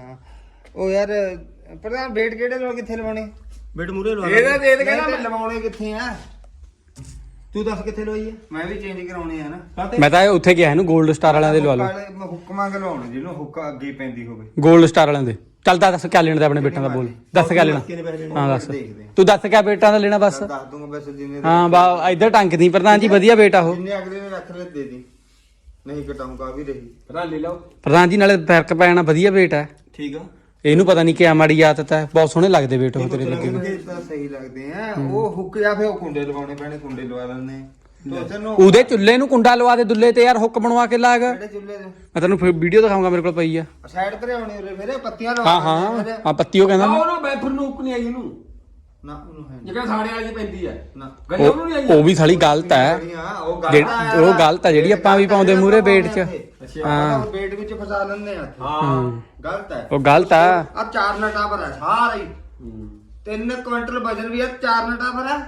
ਉਹ ਯਾਰ ਪ੍ਰਧਾਨ ਵੇਟ ਕਿਹੜੇ ਲਵਾ ਕਿੱਥੇ ਲਵਾਉਣੇ? ਬੇਟ ਮੂਰੇ ਲਵਾ ਇਹਦਾ। ਦੇ ਦੇ ਨਹੀਂ ਤੇ ਲਵਾਉਣੇ ਕਿੱਥੇ ਆ? ਤੂੰ ਦੱਸ ਕਿੱਥੇ ਲਵਾਈ ਆ? ਮੈਂ ਵੀ ਚੇਂਜ ਕਰਾਉਣੇ ਆ ਨਾ। ਕਾਤੇ ਮੈਂ ਤਾਂ ਇਹ ਉੱਥੇ ਗਿਆ ਇਹਨੂੰ 골ਡ ਸਟਾਰ ਵਾਲਿਆਂ ਦੇ ਲਵਾ ਲਓ। ਹੁੱਕ ਵਾਲੇ- ਹੁੱਕ ਮੰਗ ਲਵਾਉਣੇ ਜਿਹਨੂੰ ਹੁੱਕ ਅੱਗੇ ਪੈਂਦੀ ਹੋਵੇ। 골ਡ ਸਟਾਰ ਵਾਲਿਆਂ ਦੇ। ਚੱਲ ਤਾਂ ਦੱਸ ਕਿਆ ਲੈਣਾ ਤੇ ਆਪਣੇ ਬੇਟਾਂ ਦਾ ਬੋਲ। ਦੱਸ ਕਿਆ ਲੈਣਾ। ਹਾਂ ਦੱਸ। ਦੇਖਦੇ ਤੂੰ ਦੱਸ ਕਿਆ ਬੇਟਾਂ ਦਾ ਲੈਣਾ ਬਸ। ਦੱਸ ਦੂੰਗਾ ਬਸ ਜਿੰਨੇ ਦੇ- ਹਾਂ ਬਾ ਇੱਧਰ ਟੰਗ ਦੀ ਪ੍ਰਧਾਨ ਜੀ ਵਧੀਆ ਬੇਟਾ ਉਹ। ਜਿੰਨੇ ਅਗਲੇ ਨੇ ਰੱਖ ਲੈ ਦੇ ਦੀ। ਨਹੀਂ ਕਟਾਉਂਗਾ ਵੀ ਰਹੀ। ਭਰਾ ਲੈ ਲਓ। ਪ੍ਰਧਾਨ ਜੀ ਨਾਲੇ ਫ਼ਰਕ ਪੈਣਾ ਵਧੀਆ ਬੇਟ। ਠੀਕ ਆ। ਇਹਨੂੰ ਪਤਾ ਨਹੀਂ ਕਿਆ ਮਾੜੀ ਆਦਤ ਹੈ। ਬਹੁਤ ਸੋਹਣੇ ਲੱਗਦੇ ਬੇਟ ਉਹ ਤੇਰੇ ਲੱਗੇ ਹੋਏ। ਇਹ ਤਾਂ ਸਹੀ ਲੱਗਦੇ ਆ ਉਹ ਹੁੱਕ ਜਾਂ ਫਿਰ ਉਹ ਕੁੰਡੇ ਲਵਾਉਣੇ ਪੈਣੇ ਕੁੰਡੇ ਲਵਾ ਲੈਣੇ ਤੋ ਤੈਨੂੰ ਉਹਦੇ ਚੁੱਲ੍ਹੇ ਨੂੰ ਕੁੰਡਾ ਲਵਾ ਦੇ ਦੁੱਲੇ ਤੇ ਯਾਰ ਹੁੱਕ ਬਣਵਾ ਕੇ ਲਾਗ। ਕਿਹੜੇ ਚੁੱਲ੍ਹੇ ਦੇ ਮੈਂ ਤੈਨੂੰ ਫਿਰ ਵੀਡੀਓ ਦਿਖਾਉਂਗਾ ਮੇਰੇ ਕੋਲ ਪਈ ਆ। ਸਾਈਡ ਤੇ ਆਉਣੇ ਉਰੇ ਫਿਰ ਪੱਤੀਆਂ ਲਵਾ ਹਾਂ ਹਾਂ। ਪੱਤੀ ਉਹ ਕਹਿੰਦਾ ਆਹ ਮੈਂ। ਉਹਨੂੰ ਬੈਫਰ ਨੂੰ ਉੱਕ ਨਹੀਂ ਆਈ ਇਹਨੂੰ। ਨਾ। ਉਹਨੂੰ ਹੈ ਨੀ। ਜਿਹੜਾ ਸਾੜੇ ਵਾਲੀ ਦੀ ਪੈਂਦੀ ਹੈ ਨਾ। ਗੱਲੇ ਉਹਨੂੰ ਨਹੀਂ ਆਈ? ਉਹ ਵੀ ਸਾਲੀ ਗਲਤ ਹੈ ਜਿਹੜੀਆਂ ਉਹ ਗਲਤ ਜਿਹੜੀ- ਆ ਉਹ ਗਲਤ ਹੈ ਜਿਹੜੀ ਆਪਾਂ ਵੀ ਪਾਉਂਦੇ ਮੂਰੇ ਬੇਟ 'ਚ। ਅੱਛਾ ਹਾਂ। ਉਹ ਬੇਟ ਵਿੱਚ ਫਸਾ ਲੈਂਦੇ ਆ ਇੱਥੇ। ਹਾਂ। ਗਲਤ ਹੈ ਉਹ ਗਲਤ ਆ। ਆ ਚਾਰ ਨਟਾ ਪਰ ਹੈ ਸਾਰਾ ਹੀ। ਤਿੰਨ ਕੁਇੰਟਲ ਵਜਨ ਵੀ ਆ ਚਾਰ ਨਟਾ ਪਰ ਹੈ।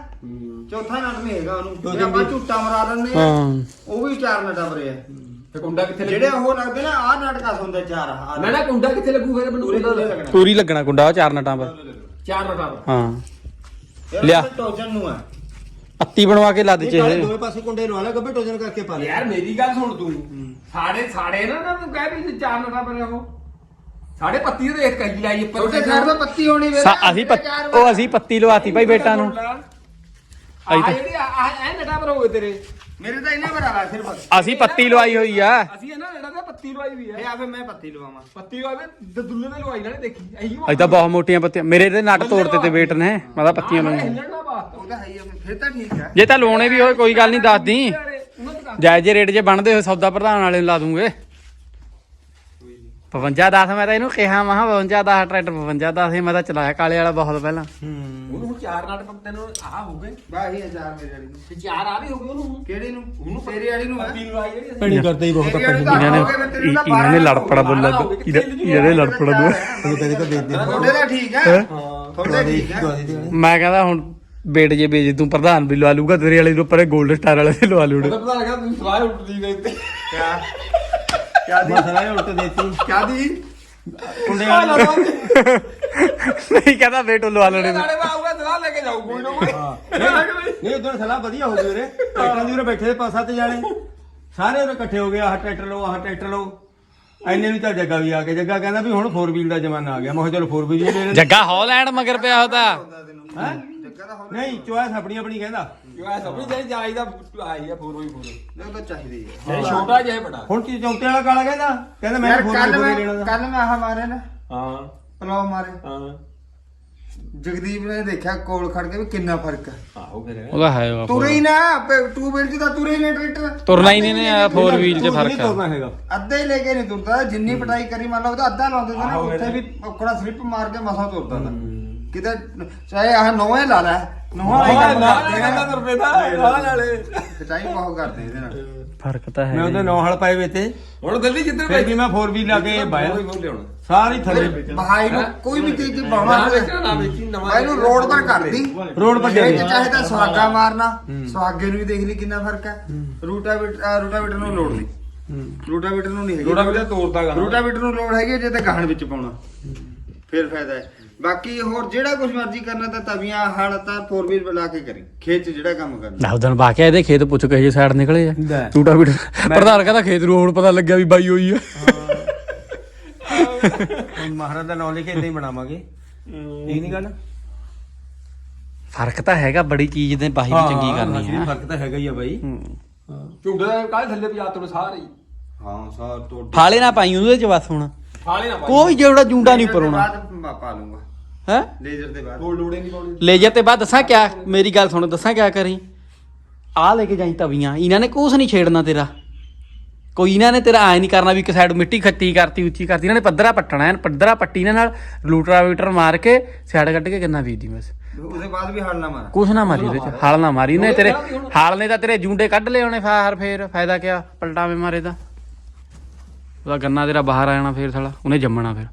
ਚੌਥਾ ਨਟ ਨਹੀਂ ਹੈਗਾ ਉਹਨੂੰ। ਜੇ ਆਪਾਂ ਝੂਟਾ ਮਰਾ ਲੈਂਦੇ ਆ ਹਾਂ। ਉਹ ਵੀ ਚਾਰ ਨਟਾ ਪਰ ਹੈ ਤੇ ਕੁੰਡਾ ਕਿੱਥੇ ਜਿਹੜੇ ਲੱਗੂ ਉਹ ਲੱਗਦੇ ਨਾ ਆਹ ਨਟ ਕਸ ਹੁੰਦੇ ਚਾਰ ਆਹ ਮੈਂ ਨਾ ਕੁੰਡਾ ਕਿੱਥੇ ਲੱਗੂ ਫਿਰ ਮੈਨੂੰ ਕੁੰਡਾ ਉਰੇ ਦੱਸ। ਲੱਗਣਾ? ਪੂਰੀ ਲੱਗਣਾ ਕੁੰਡਾ ਉਹ ਚਾਰ ਨਟਾਂ ਪਰ। ਚਾਰ ਰਟਾ ਹਾਂ। ਇਹ ਲਿਆ। ਟੋਜਨ ਨੂੰ ਆ। ਪੱਤੀ ਬਣਵਾ ਕੇ ਲਾ ਦੇ ਇਹ। ਦੋਵੇਂ ਪਾਸੇ ਕੁੰਡੇ ਲਵਾ ਲੈ ਗੱਬੇ ਟੋਜਨ ਕਰਕੇ ਪਾ ਲੈ। ਯਾਰ ਮੇਰੀ ਗੱਲ ਸੁਣ ਤੂੰ। ਸਾੜੇ ਸਾੜੇ ਨਾ ਨਾ ਤੂੰ ਕਹਿ ਵੀ ਚਾਰ ਨਟਾ ਪਰ ਉਹ ਸਾੜੇ ਪੱਤੀ ਦੇ ਦੇਖ ਕਈ ਲਾਈ ਛੋਟੇ ਸਾਈਡ ਤੇ ਪੱਤੀ ਹੋਣੀ ਵੇ ਅਸੀਂ ਪੱਤ- ਉਹ ਅਸੀਂ ਪੱਤੀ ਲਵਾਤੀ ਭਾਈ ਬੇਟਾਂ ਨੂੰ। ਆ ਜਿਹੜੀ ਆ ਆ ਇਹ ਨਟਾ ਪਰ ਹੋਏ ਤੇਰੇ। ਮੇਰੇ ਤਾਂ ਇਹਨਾਂ ਬਰਾ ਵਾ ਸਿਰਫ। ਅਸੀਂ ਪੱਤੀ ਲਵਾਈ ਹੋਈ ਆ। ਅਸੀਂ ਇਹਨਾਂ ਤੇ ਪੱਤੀ ਲਵਾਈ ਵੀ ਇਹ ਹੈ ਆਵੇ ਮੈਂ ਪੱਤੀ ਲਵਾਵਾਂ। ਪੱਤੀ ਲਵਾਵੇ ਦੁੱਲੇ ਤੇ ਲਵਾਈ ਨਾਲੇ ਦੇਖੀ। ਇਹੀ ਅੱਜ ਤਾਂ ਬਹੁਤ ਮੋਟੀਆਂ ਪੱਤੀਆਂ ਮੇਰੇ ਤੇ ਨਟ ਤੋੜਦੇ ਤੇ ਵੇਟ ਨੇ। ਮੈਂ ਤਾਂ ਪੱਤੀਆਂ ਲਾਉਣੀਆਂ ਹਿੱਲਣਾ ਬਾਤ ਉਹ ਤਾਂ ਹੈ ਹੀ ਆ, ਫਿਰ ਤਾਂ ਠੀਕ ਆ। ਜੇ ਤਾਂ ਲੋਣੇ ਵੀ ਹੋਏ ਕੋਈ ਗੱਲ ਨਹੀਂ ਦੱਸਦੀ। ਜਾਇਜ਼ ਜੇ ਰੇਟ ਜੇ ਬਣਦੇ ਹੋਏ ਸੌਦਾ ਪ੍ਰਧਾਨ ਵਾਲੇ ਨੂੰ ਲਾ ਦੂੰਗੇ। 55 10 ਮੈਂ ਤਾਂ ਇਹਨੂੰ ਕਿਹਾ ਮਹਾ 52 10 ਟਰੈਕਟਰ 55 10 ਮੈਂ ਤਾਂ ਚਲਾਇਆ ਕਾਲੇ ਵਾਲਾ ਬਹੁਤ ਪਹਿਲਾਂ। ਉਹਨੂੰ ਹੁਣ ਚਾਰ ਨਟ ਪਰ ਤੈਨੂੰ ਆ ਹੋ ਗਏ। ਬਾਹੀ ਹਜ਼ਾਰ ਮੇਰੇ ਵਾਲੀ। ਨੂੰ ਤੇ ਚਾਰ ਆ ਵੀ ਹੋ ਗਏ ਉਹਨੂੰ। ਕਿਹੜੀ ਨੂੰ? ਉਹਨੂੰ ਤੇਰੀ ਵਾਲੀ ਨੂੰ ਆ ਪੱਤੀ ਲਵਾਈ ਜਿਹੜੀ ਅਸੀਂ ਭੈਣੀ ਕਰਦੇ ਹੀ ਬਹੁਤ ਤੇਰੀ ਵਾਲੀ ਇਹਨਾਂ ਨੇ। ਤੇਰੀ ਤਾਂ ਇਹਨਾਂ ਨੇ ਲੜ ਪੜਾ ਬੋਲਾ ਇਹਨਾਂ ਨੇ ਲੜ ਪੜਾ ਬੋਲਾ ਤੇਰੇ ਤਾਂ ਵੇਚਦੇ ਤੁਹਾਡੇ ਦਾ ਠੀਕ ਹੈ। ਤੁਹਾਡੇ ਠੀਕ ਹੈ। ਮੈਂ ਕਹਿੰਦਾ ਹੁਣ ਬੇਟ ਜੇ ਵੇਚ ਤੂੰ ਪ੍ਰਧਾਨ ਵੀ ਲਵਾ ਲੂਗਾ ਤੇਰੇ ਵਾਲੇ ਦੇ ਉੱਪਰ 골ਡ ਸਟਾਰ ਵਾਲੇ ਤੇ ਲਵਾ ਲੂੜੇ ਉਹਦਾ ਪਤਾ ਲੱਗਾ ਤੂੰ ਸਵਾਏ ਉੱਠਦੀ ਗਈ ਤੇ ਕਿਆ? ਕਿਆ ਦੀ? ਮਸਲਾ ਹੈ ਉਲਟ ਦੇਤੀ। ਕਿਆ ਦੀ? ਕੁੰਡੇ ਵਾਲੇ। ਨਹੀਂ ਕਹਿੰਦਾ ਬੇਟ ਲਵਾ ਲੈਣੇ ਨੇ। ਨਾਲੇ ਆਊਗਾ ਦਵਾ ਲੈ ਕੇ ਜਾਊ ਕੋਈ ਨਾ ਕੋਈ। ਨਹੀਂ? ਉਦੋਂ ਸਲਾਹ ਵਧੀਆ ਹੋ ਗਈ ਵੀਰੇ ਟਰੈਕਟਰਾਂ ਦੀ ਉਰੇ ਬੈਠੇ ਦੇ ਪੰਜ ਸੱਤ ਜਾਣੇ। ਸਾਰੇ ਉਰੇ ਇਕੱਠੇ ਹੋ ਗਏ ਆਹ ਟਰੈਕਟਰ ਲਓ ਆਹ ਟਰੈਕਟਰ ਲਓ। ਐਨੇ ਨੂੰ ਤਾਂ ਜੱਗਾ ਵੀ ਆ ਕੇ ਜੱਗਾ ਕਹਿੰਦਾ ਵੀ ਹੁਣ 4 ਵੀਲ ਦਾ ਜ਼ਮਾਨਾ ਆ ਗਿਆ। ਮੈਂ ਕਿਹਾ ਚਲੋ 4 ਵੀਲ ਲੈ ਲੈ ਜੱਗਾ ਹਾਲੈਂਡ ਮਗਰ ਪਿਆ ਉਹਦਾ। ਹੈਂ? ਜੱਗਾ ਦਾ ਹੁਣ ਨਹੀਂ ਚੋਇਸ ਆਪਣੀ ਆਪਣੀ ਕਹਿੰਦਾ। ਜੋ ਐ ਸਭ ਜਿਹੜੀ ਜਾਈ ਦਾ ਆਈ ਆ ਫੋਰ ਵੀ ਫੋਰ ਉਹ ਤਾਂ ਚਾਹੀਦੀ ਹੈ ਜਿਹੜੀ ਛੋਟਾ ਜਿਹਾ ਬੜਾ। ਹੁਣ ਕੀ ਚੌਂਤੇ ਵਾਲਾ ਕਾਲਾ ਕਹਿੰਦਾ? ਕਹਿੰਦਾ ਮੈਂ ਯਾਰ 4 ਕੱਲ ਮੈਂ ਲੈਣਾ ਕੱਲ ਮੈਂ ਆਹ ਮਾਰੇ ਨਾ। ਹਾਂ। ਪਲਾਉ ਮਾਰੇ। ਹਾਂ। ਜਗਦੀਪ ਨੇ ਦੇਖਿਆ ਕੋਲ ਖੜ ਕੇ ਵੀ ਕਿੰਨਾ ਫ਼ਰਕ ਹੈ ਆਹੋ ਫਿਰ। ਉਹਦਾ ਹੈ ਉਹ ਤੁਰੇ ਹੀ ਨਾ ਟੂ ਵੀਲ ਚ ਤਾਂ ਤੁਰੇ ਹੀ ਨੇ ਟਰੈਕਟਰ। ਤੁਰਨਾ ਹੀ ਨਹੀਂ ਨੇ 4 ਵੀਲ 'ਚ ਤੂੰ ਫ਼ਰਕ ਨਹੀਂ ਆ। ਤੁਰਨਾ ਹੈਗਾ। ਅੱਧਾ ਹੀ ਲੈ ਕੇ ਨਹੀਂ ਤੁਰਦਾ ਜਿੰਨੀ ਪਟਾਈ ਕਰੀ ਮੰਨ ਲਓ ਉਹਦਾ ਅੱਧਾ ਲਾਉਂਦੇ ਸੀ ਨਾ ਉੱਥੇ ਫਿਰ। ਵੀ ਔਕੜਾ ਸਲਿੱਪ ਮਾਰ ਕੇ ਮਸਾ ਤੁਰਦਾ ਤਾ। ਕਿਤੇ ਚਾਹੇ ਆਹ ਨੌਵੇਂ ਲਾ ਲੈ ਨੌਵਾਂ ਵਾਲੀ ਨਾ ਕੰਮ ਨਾ ਕਰਦੇ ਕਹਿੰਦਾ ਆ। ਤੁਰਪੇ ਦਾ ਨਾ ਨਾਲੇ। ਪਟਾਈ ਬਹੁਤ ਕਰਦੇ ਇਹਦੇ ਨਾਲ। ਫ਼ਰਕ ਤਾਂ ਮੈਂ ਹੈ। ਉਹਦੇ ਨੌ ਹਲ ਪਾਏ ਵੇ ਤੇ। ਹੁਣ ਦਿੱਲੀ ਜਿੱਧਰ ਫਿਰ ਵੀ ਮੈਂ 4 ਵੀਲ ਲਾ ਕੇ ਬਾਇਆ। ਲਿਆਉਣਾ। ਸਾਰੀ ਥੱਲੇ ਬਹਾਈ ਨੂੰ ਕੋਈ ਵੀ ਚੀਜ਼ ਨਾ ਪਾਉਣਾ ਵੇਚਣਾ ਨਾ ਵੇਚੀ ਨਵਾਂ ਬਾਈ ਨੂੰ ਰੋਡ ਪਰ ਕਰਦੀ ਰੋਡ ਪਰ ਜੇ ਜਾਂਦੀ ਚਾਹੇ ਤਾਂ ਸੁਹਾਗਾ ਮਾਰਨਾ ਸੁਹਾਗੇ ਨੂੰ ਵੀ ਦੇਖ ਲਈ ਕਿੰਨਾ ਫ਼ਰਕ ਹੈ। ਰੂਟਾ ਰੂਟਾਵੀਟਰ ਨੂੰ ਲੋੜ ਨਹੀਂ। ਰੋਟਾਵੀਟਰ ਨੂੰ ਨਹੀਂ ਹੈਗੀ। ਲੋੜਾ ਵੀ ਤੋੜਦਾ ਗਾ ਰੋਟਾਵੀਟਰ ਨੂੰ ਲੋੜ ਹੈਗੀ ਜੇ ਤੇ ਗਾਹਣ ਵਿੱਚ ਪਾਉਣਾ। ਫਿਰ ਫਾਇਦਾ ਹੈ। ਬਾਕੀ ਹੋਰ ਜਿਹੜਾ ਕੁਝ ਮਰਜ਼ੀ ਕਰਨਾ ਤਾਂ ਤਵੀਆਂ ਹਲ ਤਾਂ 4 ਵੀਲ ਬੁਲਾ ਕੇ ਕਰੀ। ਖੇਤ 'ਚ ਜਿਹੜਾ ਕੰਮ ਕਰਨਾ। ਨਾ ਉਦੋਂ ਬਾ ਕੇ ਇਹਦੇ ਖੇਤ ਪੁੱਛ ਕੇ ਜੇ ਸਾਈਡ ਨਿਕਲੇ ਆ। ਲੈ। ਟੂਟਾ ਵੀਟ ਪ੍ਰਧਾਨ ਕਹਿੰਦਾ ਖੇਤ ਨੂੰ ਹੁਣ ਪਤਾ ਲੱਗਿਆ ਵੀ ਬਾਈ ਹੋਈ ਆ। ਹੁਣ ਮਹਾਰਾਜ ਦਾ ਨਾਮ ਲੈ ਕੇ ਇਦਾਂ ਹੀ ਬਣਾਵਾਂਗੇ। ਠੀਕ ਨਹੀਂ ਗੱਲ? ਫ਼ਰਕ ਤਾਂ ਹੈਗਾ ਬੜੀ ਚੀਜ਼ ਦੇ ਬਾਹੀ ਵੀ ਚੰਗੀ ਕਰਨੀ ਹਾਂ, ਫ਼ਰਕ ਤਾਂ ਹੈਗਾ ਹੀ ਆ ਬਾਈ। ਝੁੰਡੇ ਦਾ ਕਾਲੇ ਥੱਲੇ ਪਿਆ ਤੈਨੂੰ ਸਾਰੇ ਹੀ। ਹਾਂ ਸਾਰ ਤੋਂ ਫਾਲੇ ਨਾ ਪਾਈ ਉਹਦੇ ਚ ਬਸ ਹੁਣ। ਫਾਲੇ ਨਾ ਪਾਈ ਕੋਈ ਜਿਹੜਾ ਜੁੰਡਾ ਨਹੀਂ ਪਰੋਣਾ ਬਾਅਦ ਮੈਂ ਪਾ ਲੂੰਗਾ। ਹੈ? ਲੇਜ਼ਰ ਦੇ ਬਾਅਦ। ਤੋੜ ਲੋੜੇ ਨਹੀਂ ਪਾਉਣੀ। ਲੇਜਰ ਤੇ ਬਾਅਦ ਦੱਸਾਂ ਕਿਆ? ਮੇਰੀ ਗੱਲ ਸੁਣ ਦੱਸਾਂ ਕਿਆ ਕਰੀ? ਆ ਲੈ ਕੇ ਜਾਈ ਤਵੀਆਂ। ਇਹਨਾਂ ਨੇ ਕੁਛ ਨਹੀਂ ਛੇੜਨਾ ਤੇਰਾ। ਕੋਈ ਇਹਨਾਂ ਨੇ ਤੇਰਾ ਐ ਨਹੀਂ ਕਰਨਾ ਵੀ ਇੱਕ ਸਾਈਡ ਮਿੱਟੀ ਖੱਤੀ ਕਰਤੀ ਉੱਚੀ ਕਰਤੀ। ਇਹਨਾਂ ਨੇ ਪੱਧਰਾ ਪੱਟਣਾ ਐਨ ਪੱਧਰਾ ਪੱਟੀ ਇਹਨਾਂ ਨਾਲ ਲੂਟਰਾਵੀਟਰ ਮਾਰ ਕੇ ਸਾਈਡ ਕੱਢ ਕੇ ਕਿੰਨਾ ਬੀਜਦੀ ਬਸ ਉਹਦੇ ਬਾਅਦ ਵੀ ਹਲ ਨਾ ਮਾਰਾ। ਕੁਛ ਨਾ ਮਾਰੀ ਉਹਦੇ ਚ। ਹਲ ਨਾ ਮਾਰੀ। ਨੇ ਤੇਰੇ ਹਾਲ ਨੇ ਤਾਂ ਤੇਰੇ ਜੂੰਡੇ ਕੱਢ ਲਏ ਉਹਨੇ ਫਾਰ ਫੇਰ। ਫਾਇਦਾ ਕਿਆ? ਪਲਟਾਵੇਂ ਮਾਰੇ ਦਾ ਉਹਦਾ ਗੰਨਾ ਤੇਰਾ ਬਾਹਰ ਆ ਜਾਣਾ ਫੇਰ ਸਾਲਾ ਉਹਨੇ ਜੰਮਣਾ ਫਿਰ।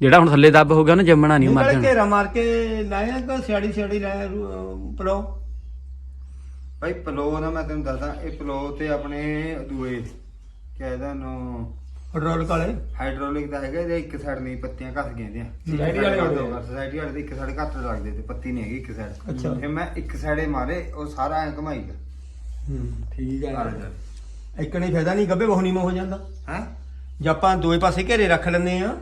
ਜਿਹੜਾ ਹੁਣ ਥੱਲੇ ਦੱਬ ਹੋ ਗਿਆ ਉਹਨੇ ਜੰਮਣਾ ਨਹੀਂ ਮਰ ਜਾਣਾ। ਘੇਰਾ ਮਾਰ ਕੇ ਲਾਇਆ ਕਿ ਸਿਆੜੀ ਸਿਆੜੀ ਲਾਇਆ ਪਲੋ। ਭਾਈ ਪਲੋ ਨਾ ਮੈਂ ਤੈਨੂੰ ਦੱਸਦਾ ਇਹ ਪਲੋ ਤੇ ਆਪਣੇ ਦੂਏ ਕਿਹਦਾ ਨੋ? ਪੈਟਰੋਲ ਕਾਲੇ ਹਾਈਡ੍ਰੋਲਿਕ ਦਾ ਹੈਗਾ ਜੇ ਇੱਕ ਸਾਈਡ ਨਹੀਂ ਪੱਤੀਆਂ ਘਸ ਗਈਆਂ ਦੀਆਂ Society ਵਾਲੇ ਆ। ਸੋਸਾਇਟੀ ਵਾਲੇ ਦੇ ਇੱਕ ਸਾਈਡ ਘੱਟ ਲੱਗਦੇ ਤੇ ਪੱਤੀ ਨਹੀਂ ਹੈਗੀ ਇੱਕ ਸਾਈਡ ਅੱਛਾ। ਫਿਰ ਮੈਂ ਇੱਕ ਸਾਈਡੇ ਮਾਰੇ ਉਹ ਸਾਰਾ ਐ ਘਮਾਈ ਗਿਆ ਠੀਕ ਹੈ ਇੱਕ ਨਹੀਂ ਫਾਇਦਾ ਨਹੀਂ ਗੱਬੇ ਬਹੁ ਨੀਮਾ ਹੋ ਜਾਂਦਾ। ਹੈ? ਜੇ ਆਪਾਂ ਦੋਏ ਪਾਸੇ ਘੇਰੇ ਰੱਖ ਲੈਂਦੇ ਆ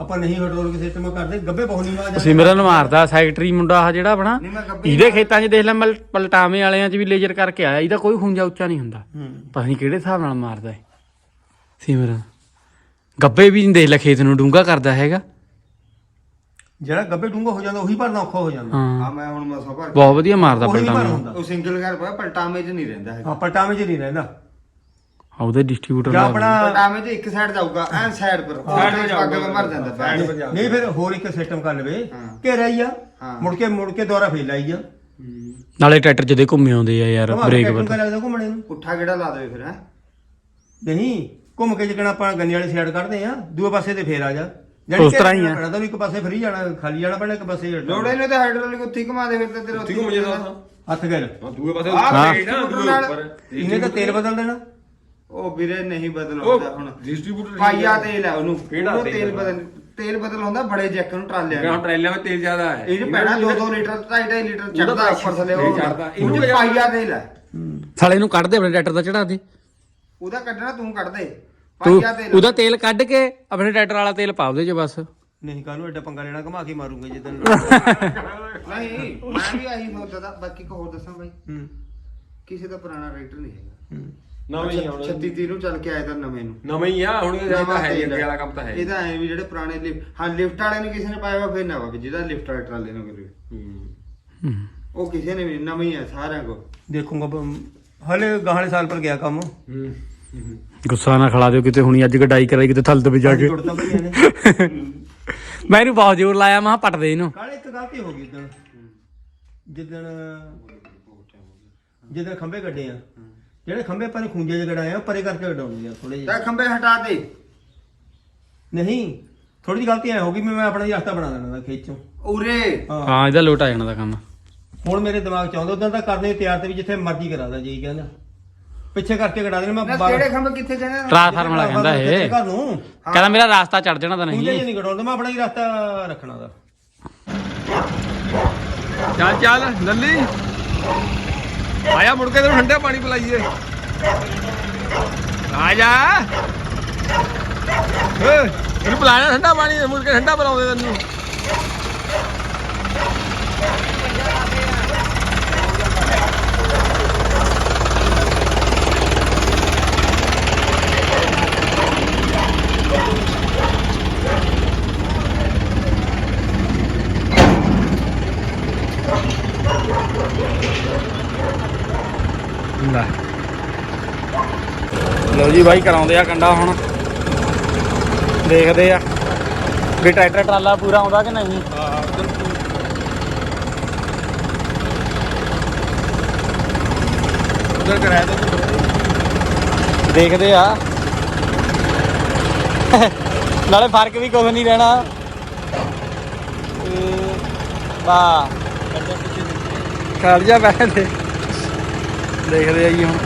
ਆਪਾਂ ਨਹੀਂ ਪੈਟਰੋਲ ਸਿਸਟਮ ਕਰਦੇ ਗੱਬੇ ਬਹੁ ਨੀਮਾ ਆ ਜਾਂਦਾ। ਸਿਮਰਨ ਮਾਰਦਾ ਸੈਕਟਰੀ ਮੁੰਡਾ ਆ ਜਿਹੜਾ ਆਪਣਾ ਨਹੀਂ ਮੈਂ ਇਹਦੇ ਖੇਤਾਂ 'ਚ ਦੇਖ ਲੈ ਮਲ ਪਲਟਾਵੇਂ ਵਾਲਿਆਂ 'ਚ ਵੀ ਲੇਜ਼ਰ ਕਰਕੇ ਆਇਆ ਇਹਦਾ ਕੋਈ ਖੁੰਝਾ ਉੱਚਾ ਨਹੀਂ ਹੁੰਦਾ। ਹੂੰ। ਪਤਾ ਨਹੀਂ ਕਿਹੜੇ ਹਿਸਾਬ ਨਾਲ ਮਾਰਦਾ ਹੈ ਸਿਮਰਨ ਗੱਬੇ ਵੀ ਨਹੀਂ ਦੇਖ ਲੈ ਖੇਤ ਨੂੰ ਡੂੰਗਾ ਕਰਦਾ ਹੈਗਾ। ਜਿਹੜਾ ਗੱਬੇ ਡੂੰਗਾ ਹੋ ਜਾਂਦਾ ਉਹੀ ਭਰਨਾ ਔਖਾ ਹੋ ਜਾਂਦਾ। ਹਾਂ। ਆ ਮੈਂ ਹੁਣ ਮਸਾ ਭਰ ਬਹੁਤ ਵਧੀਆ ਮਾਰਦਾ ਉਹੀ ਭਰ ਪਲਟਾਵੇਂ ਹੁੰਦਾ। ਉਹ ਸਿੰਗਲ ਘਰ ਪਿਆ ਪਲਟਾਵੇਂ 'ਚ ਨਹੀਂ ਰਹਿੰਦਾ ਹੈਗਾ। ਹਾਂ ਪਲਟਾਵੇਂ 'ਚ ਨਹੀਂ ਰਹਿੰਦਾ। ਆ ਉਹਦੇ ਡਿਸਟ੍ਰੀਬਿਊਟਰ ਜਾਂ ਆਪਣਾ ਪਲਟਾਵੇਂ 'ਚ ਇੱਕ ਸਾਈਡ ਜਾਊਗਾ ਐ ਸਾਈਡ ਪਰ। ਪਰ ਅੱਗੇ ਜਾਊਗਾ। ਮਰ ਜਾਂਦਾ। ਪਰ ਜਾਊਗਾ। ਨਹੀਂ ਫਿਰ ਹੋਰ ਇੱਕ ਸਿਸਟਮ ਕਰ ਲਵੇ। ਘੇਰਾ ਹੀ ਆ। ਮੁੜ ਕੇ ਮੁੜ ਕੇ ਦੁਬਾਰਾ ਫੇਰ ਲਾਈ ਆ। ਨਾਲੇ ਟਰੈਕਟਰ ਜਦੇ ਘੁੰਮੇ ਆਉਂਦੇ ਆ ਯਾਰ ਬ੍ਰੇਕ ਲੱਗਦਾ ਘੁੰਮਣੇ ਨੂੰ ਪੁੱਠਾ ਕਿਹੜਾ ਲਾ ਦੇਵੇ ਫਿਰ ਹੈ? ਨਹੀਂ ਘੁੰਮ ਕੇ ਜਿਕਣਾ ਆਪਾਂ ਗੰਨੀ ਵਾਲੀ ਸਾਈਡ ਕੱਢਦੇ ਆ ਦੂਏ ਪਾਸੇ ਤੇ ਫੇਰ ਆ ਜਾ। ਉਸ ਤਰ੍ਹਾਂ ਹੀ ਆ। ਤਾਂ ਵੀ ਇੱਕ ਪਾਸੇ ਫਰੀ ਜਾਣਾ ਖਾਲੀ ਜਾਣਾ ਪੈਣਾ ਇੱਕ ਪਾਸੇ ਲੋੜੇ ਨੇ ਤਾਂ ਹਾਈਡ੍ਰੋਲਿਕ ਉੱਥੇ ਘੁਮਾ ਦੇ ਫਿਰ ਤਾਂ ਤੇਰਾ ਠੀਕ ਹੋ ਜਾਂਦਾ ਹੱਥ ਹਾਂ ਦੂਏ ਪਾਸੇ ਹਾਂ ਇਹਨੇ ਤਾਂ ਤੇਲ ਬਦਲ ਦੇਣਾ। ਉਹ ਵੀਰੇ ਨਹੀਂ ਬਦਲ ਹੁੰਦਾ ਹੁਣ। ਡਿਸਟ੍ਰੀਬਿਊਟਰ ਪਾਈਆ ਤੇਲ ਹੈ ਉਹਨੂੰ। ਕਿਹੜਾ ਉਹ ਤੇਲ ਬਦਲ ਤੇਲ ਬਦਲ ਹੁੰਦਾ ਬੜੇ ਜੈਕ ਨੂੰ ਟਰਾਲਿਆਂ ਨੂੰ। ਟ੍ਰੇਲਾਂ ਵਿੱਚ ਤੇਲ ਜ਼ਿਆਦਾ ਹੈ। ਇਹ ਜੋ ਪੈਣਾ 2-2 ਲੀਟਰ 2.5 ਲੀਟਰ ਚੜਦਾ ਉੱਪਰ ਥੱਲੇ ਉਹ। ਇਹਨੂੰ ਪਾਈਆ ਤੇਲ ਹੈ ਸਾਲੇ ਨੂੰ ਕੱਢ ਦੇ ਆਪਣੇ ਟਰੈਕਟਰ ਦਾ ਚੜਾ ਦੇ। ਉਹਦਾ ਕੱਢਣਾ ਤੂੰ ਕੱਢ ਦੇ ਤੂੰ ਪਾਈਆ ਤੇਲ ਉਹਦਾ ਤੇਲ ਕੱਢ ਕੇ ਆਪਣੇ ਟਰੈਕਟਰ ਵਾਲਾ ਤੇਲ ਪਾ ਉਹਦੇ 'ਚ ਬਸ। ਨਹੀਂ ਕਾਹਨੂੰ ਐਡਾ ਪੰਗਾ ਲੈਣਾ ਘੁਮਾ ਕੇ ਮਾਰੂਗੇ ਜਿੱਦਣ ਨਹੀਂ ਮੈਂ ਵੀ ਆਹੀ ਸੋਚਦਾ ਬਾਕੀ ਇੱਕ ਹੋਰ ਦੱਸਾਂ ਬਾਈ। ਹੂੰ। ਕਿਸੇ ਦਾ ਪੁਰਾਣਾ ਰਾਈਟਰ ਨਹੀਂ ਹੈਗਾ। ਹੂੰ। ਨਵੇਂ ਹੀ ਹੁਣ 36 30 ਨੂੰ ਚੱਲ ਕੇ ਆਇਆ ਤਾਂ ਨਵੇਂ ਨੂੰ। ਨਵੇਂ ਹੀ ਆ ਹੁਣ ਇਹ ਤਾਂ ਹੈ ਹੀ ਅੱਗੇ ਵਾਲਾ ਕੰਮ ਤਾਂ ਹੈ ਹੀ। ਇਹਦਾ ਐ ਵੀ ਜਿਹੜੇ ਪੁਰਾਣੇ ਲਿਫਟ ਹਾਂ ਲਿਫਟ ਵਾਲੇ ਨੂੰ ਕਿਸੇ ਨੇ ਪਾਇਆ ਵਾ ਫਿਰ ਨਾ ਵਾ ਜਿਹਦਾ ਲਿਫਟ ਵਾਲੇ ਟਰਾਲੇ ਨੂੰ ਕਰੇ ਹੂੰ। ਉਹ ਕਿਸੇ ਨੇ ਵੀ ਨਵੇਂ ਹੀ ਆ ਸਾਰਿਆਂ ਕੋ ਦੇਖੂਗਾ ਬ- ਹਲੇ ਗਾਹਲੇ ਸਾਲ ਪਰ ਗਿਆ ਕੰਮ। ਹੂੰ। ਗੁੱਸਾ ਨਾ ਖਲਾ ਦਿਓ ਕਿਤੇ ਹੁਣੀ ਅੱਜ ਗਡਾਈ ਕਰਾਈ ਕਿਤੇ ਥਲ ਤੇ ਜਾ ਕੇ। [laughs] ਮੈਂ ਇਹਨੂੰ ਬਹੁਤ ਜ਼ੋਰ ਲਾਇਆ ਮੈਂ ਕਿਹਾ ਪੱਟ ਦੇ ਇਹਨੂੰ। ਕਾਲੇ ਇੱਕ ਗਲਤੀ ਹੋ ਗਈ ਜਿੱਦਣ। ਜਿੱਦਣ ਖੰਭੇ ਕੱਢੇ ਆ। ਜਿਹੜੇ ਖੰਭੇ ਆਪਾਂ ਨੇ ਖੂੰਜੇ ਜਿਹੇ ਗੜਾਏ ਆ ਉਹ ਪਰੇ ਕਰਕੇ ਗਡਾਉਣੇ ਆ ਥੋੜੇ ਜਿਹੇ। ਤਾਂ ਖੰਬੇ ਹਟਾ ਦੇ। ਨਹੀਂ ਥੋੜੀ ਜਿਹੀ ਗਲਤੀ ਐ ਹੋ ਗਈ ਵੀ ਮੈਂ ਆਪਣਾ ਹੀ ਰਸਤਾ ਬਣਾ ਦੇਣਾ ਦਾ ਖੇਤ ਚੋਂ। ਉਰੇ। ਹਾਂ। ਹਾਂ ਇਹਦਾ ਲੋਟ ਆ ਜਾਣਾ ਦਾ ਕੰਮ। ਹੁਣ ਮੇਰੇ ਦਿਮਾਗ ਚ ਆਉਂਦਾ ਉਦੋਂ ਤਾਂ ਕਰਨੇ ਨੂੰ ਤਿਆਰ ਤੇ ਵੀ ਜਿੱਥੇ ਮਰਜ਼ੀ ਕਰਾਦਾ ਜੀ ਕਹਿੰਦਾ। ਪਿੱਛੇ ਕਰਕੇ ਕਢਾ ਦੇਣਾ ਮੈਂ ਬਾਹਰ- ਕਿਹੜੇ ਖੰਬੇ ਕਿੱਥੇ ਕਹਿੰਦੇ ਟ੍ਰਾਂਸਫਾਰਮ ਵਾਲਾ ਕਹਿੰਦਾ ਇਹ। ਘਰ ਨੂੰ? ਕਹਿੰਦਾ ਮੇਰਾ ਰਾਸਤਾ ਚੜ ਜਾਣਾ ਤਾਂ ਨਹੀਂ ਜਿਹੇ ਨਹੀਂ ਕਢਾਉਂਦਾ ਮੈਂ ਆਪਣਾ ਹੀ ਰਸਤਾ ਰੱਖਣਾ ਦਾ। ਚੱਲ ਚੱਲ ਲੱਲੀ। ਆਇਆ ਮੁੜ ਕੇ ਤੈਨੂੰ ਠੰਡਾ ਪਾਣੀ ਪਿਲਾਈਏ। ਆ ਜਾ। ਏ ਇਹਨੂੰ ਪਿਲਾਣਾ ਠੰਡਾ ਪਾਣੀ, ਮੁੜ ਕੇ ਠੰਡਾ ਪਿਲਾਉਂਦੇ ਤੈਨੂੰ। ਲੈ ਲਓ ਜੀ ਬਾਈ ਕਰਾਉਂਦੇ ਆ ਕੰਡਾ ਹੁਣ। ਦੇਖਦੇ ਆ ਵੀ ਟਰੈਕਟਰ ਟਰਾਲਾ ਪੂਰਾ ਆਉਂਦਾ ਕਿ ਨਹੀਂ। ਉਧਰ ਕਰਾਇਆ ਤਾਂ ਦੇਖਦੇ ਆ। ਨਾਲੇ ਫ਼ਰਕ ਵੀ ਕੁਝ ਨਹੀਂ ਰਹਿਣਾ। ਬਾ ਖੜ ਜਾ ਬੈਠ ਦੇ। ਦੇਖਦੇ ਆ ਜੀ ਹੁਣ।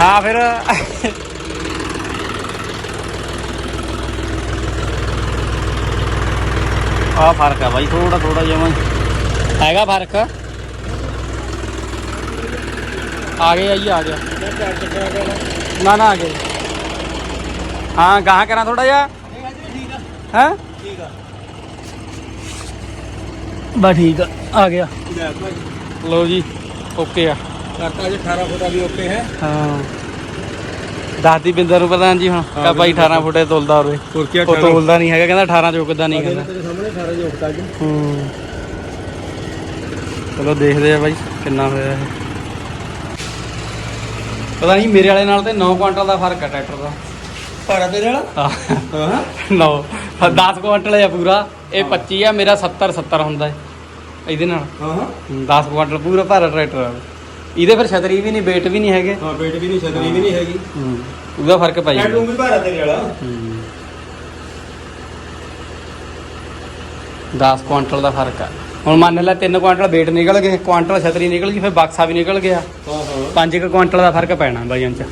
ਹਾਂ, ਫਿਰ। ਆ ਫ਼ਰਕ ਆ ਬਾਈ ਥੋੜਾ ਥੋੜਾ ਜਿਹਾ ਹੈਗਾ ਫ਼ਰਕ? ਆ ਗਿਆ ਜੀ, ਆ ਗਿਆ ਨਾ ਨਾ, ਆ ਗਿਆ ਹਾਂ, ਗਾਹਾਂ ਕਰਾਂ ਥੋੜਾ ਜਿਹਾ? ਹੈ? ਠੀਕ ਆ ਬਾ ਠੀਕ ਆ ਆ ਗਿਆ। ਲਓ ਜੀ ਓਕੇ ਆ। ਕਰਤਾ ਜੀ 18 ਫੁੱਟਾ ਵੀ ਓਕੇ ਹੈ। ਹਾਂ। ਦਾਦੀ ਬਿੰਦਰ ਨੂੰ ਪਤਾ ਜੀ ਹੁਣ ਕਾ ਭਾਈ 18 ਫੁੱਟੇ ਤੁਲਦਾ ਹੋਵੇ। ਹੋਰ ਕੀ ਉਹ ਤੋਲਦਾ ਨਹੀਂ ਹੈਗਾ ਕਹਿੰਦਾ 18 ਚੁੱਕਦਾ ਨਹੀਂ ਕਹਿੰਦਾ ਤੇਰੇ ਸਾਹਮਣੇ 18 ਜੀ ਓਕਤਾ ਜੀ। ਹੂੰ। ਚਲੋ ਦੇਖਦੇ ਆ ਬਾਈ ਕਿੰਨਾ ਹੋਇਆ ਇਹ। ਪਤਾ ਨਹੀਂ ਮੇਰੇ ਵਾਲੇ ਨਾਲ ਤੇ 9 ਕੁਆਂਟਲ ਦਾ ਫ਼ਰਕ ਹੈ ਟਰੈਕਟਰ ਦਾ। ਭਾੜਾ ਤੇਰੇ ਵਾਲਾ? ਹਾਂ। 9 10 ਕੁਆਂਟਲ ਹੈ ਪੂਰਾ। ਇਹ 25 ਆ ਮੇਰਾ 70 70 ਹੁੰਦਾ ਹੈ। ਇਹਦੇ ਨਾਲ। ਹਾਂ ਹਾਂ। 10 ਕੁਆਂਟਲ ਪੂਰਾ ਭਾਰਾ ਟਰੈਕਟਰ ਆ। ਇਹਦੇ ਫਿਰ ਛਤਰੀ ਵੀ ਨਹੀਂ weight ਵੀ ਨਹੀਂ ਹੈਗੇ। ਹਾਂ ਪੇਟ ਵੀ ਨਹੀਂ ਛਤਰੀ ਵੀ ਨਹੀਂ ਹੈਗੀ। ਉਹਦਾ ਫ਼ਰਕ ਪੈ ਜਾਂਦਾ। ਡੂੰਗੀ ਭਾੜਾ ਤੇਰੇ ਵਾਲਾ 10 ਕੁਆਂਟਲ ਦਾ ਫ਼ਰਕ ਆ। ਹੁਣ ਮੰਨ ਲੈ 3 ਕੁਆਂਟਲ weight ਨਿਕਲ ਗਏ ਕੁਆਂਟਲ ਛਤਰੀ ਨਿਕਲ ਗਈ ਫਿਰ ਬਕਸਾ ਵੀ ਨਿਕਲ ਗਿਆ। ਹਾਂ ਹਾਂ। 5 ਕੁਆਂਟਲ ਦਾ ਫ਼ਰਕ ਪੈਣਾ ਬਾਈਆਂ ਚ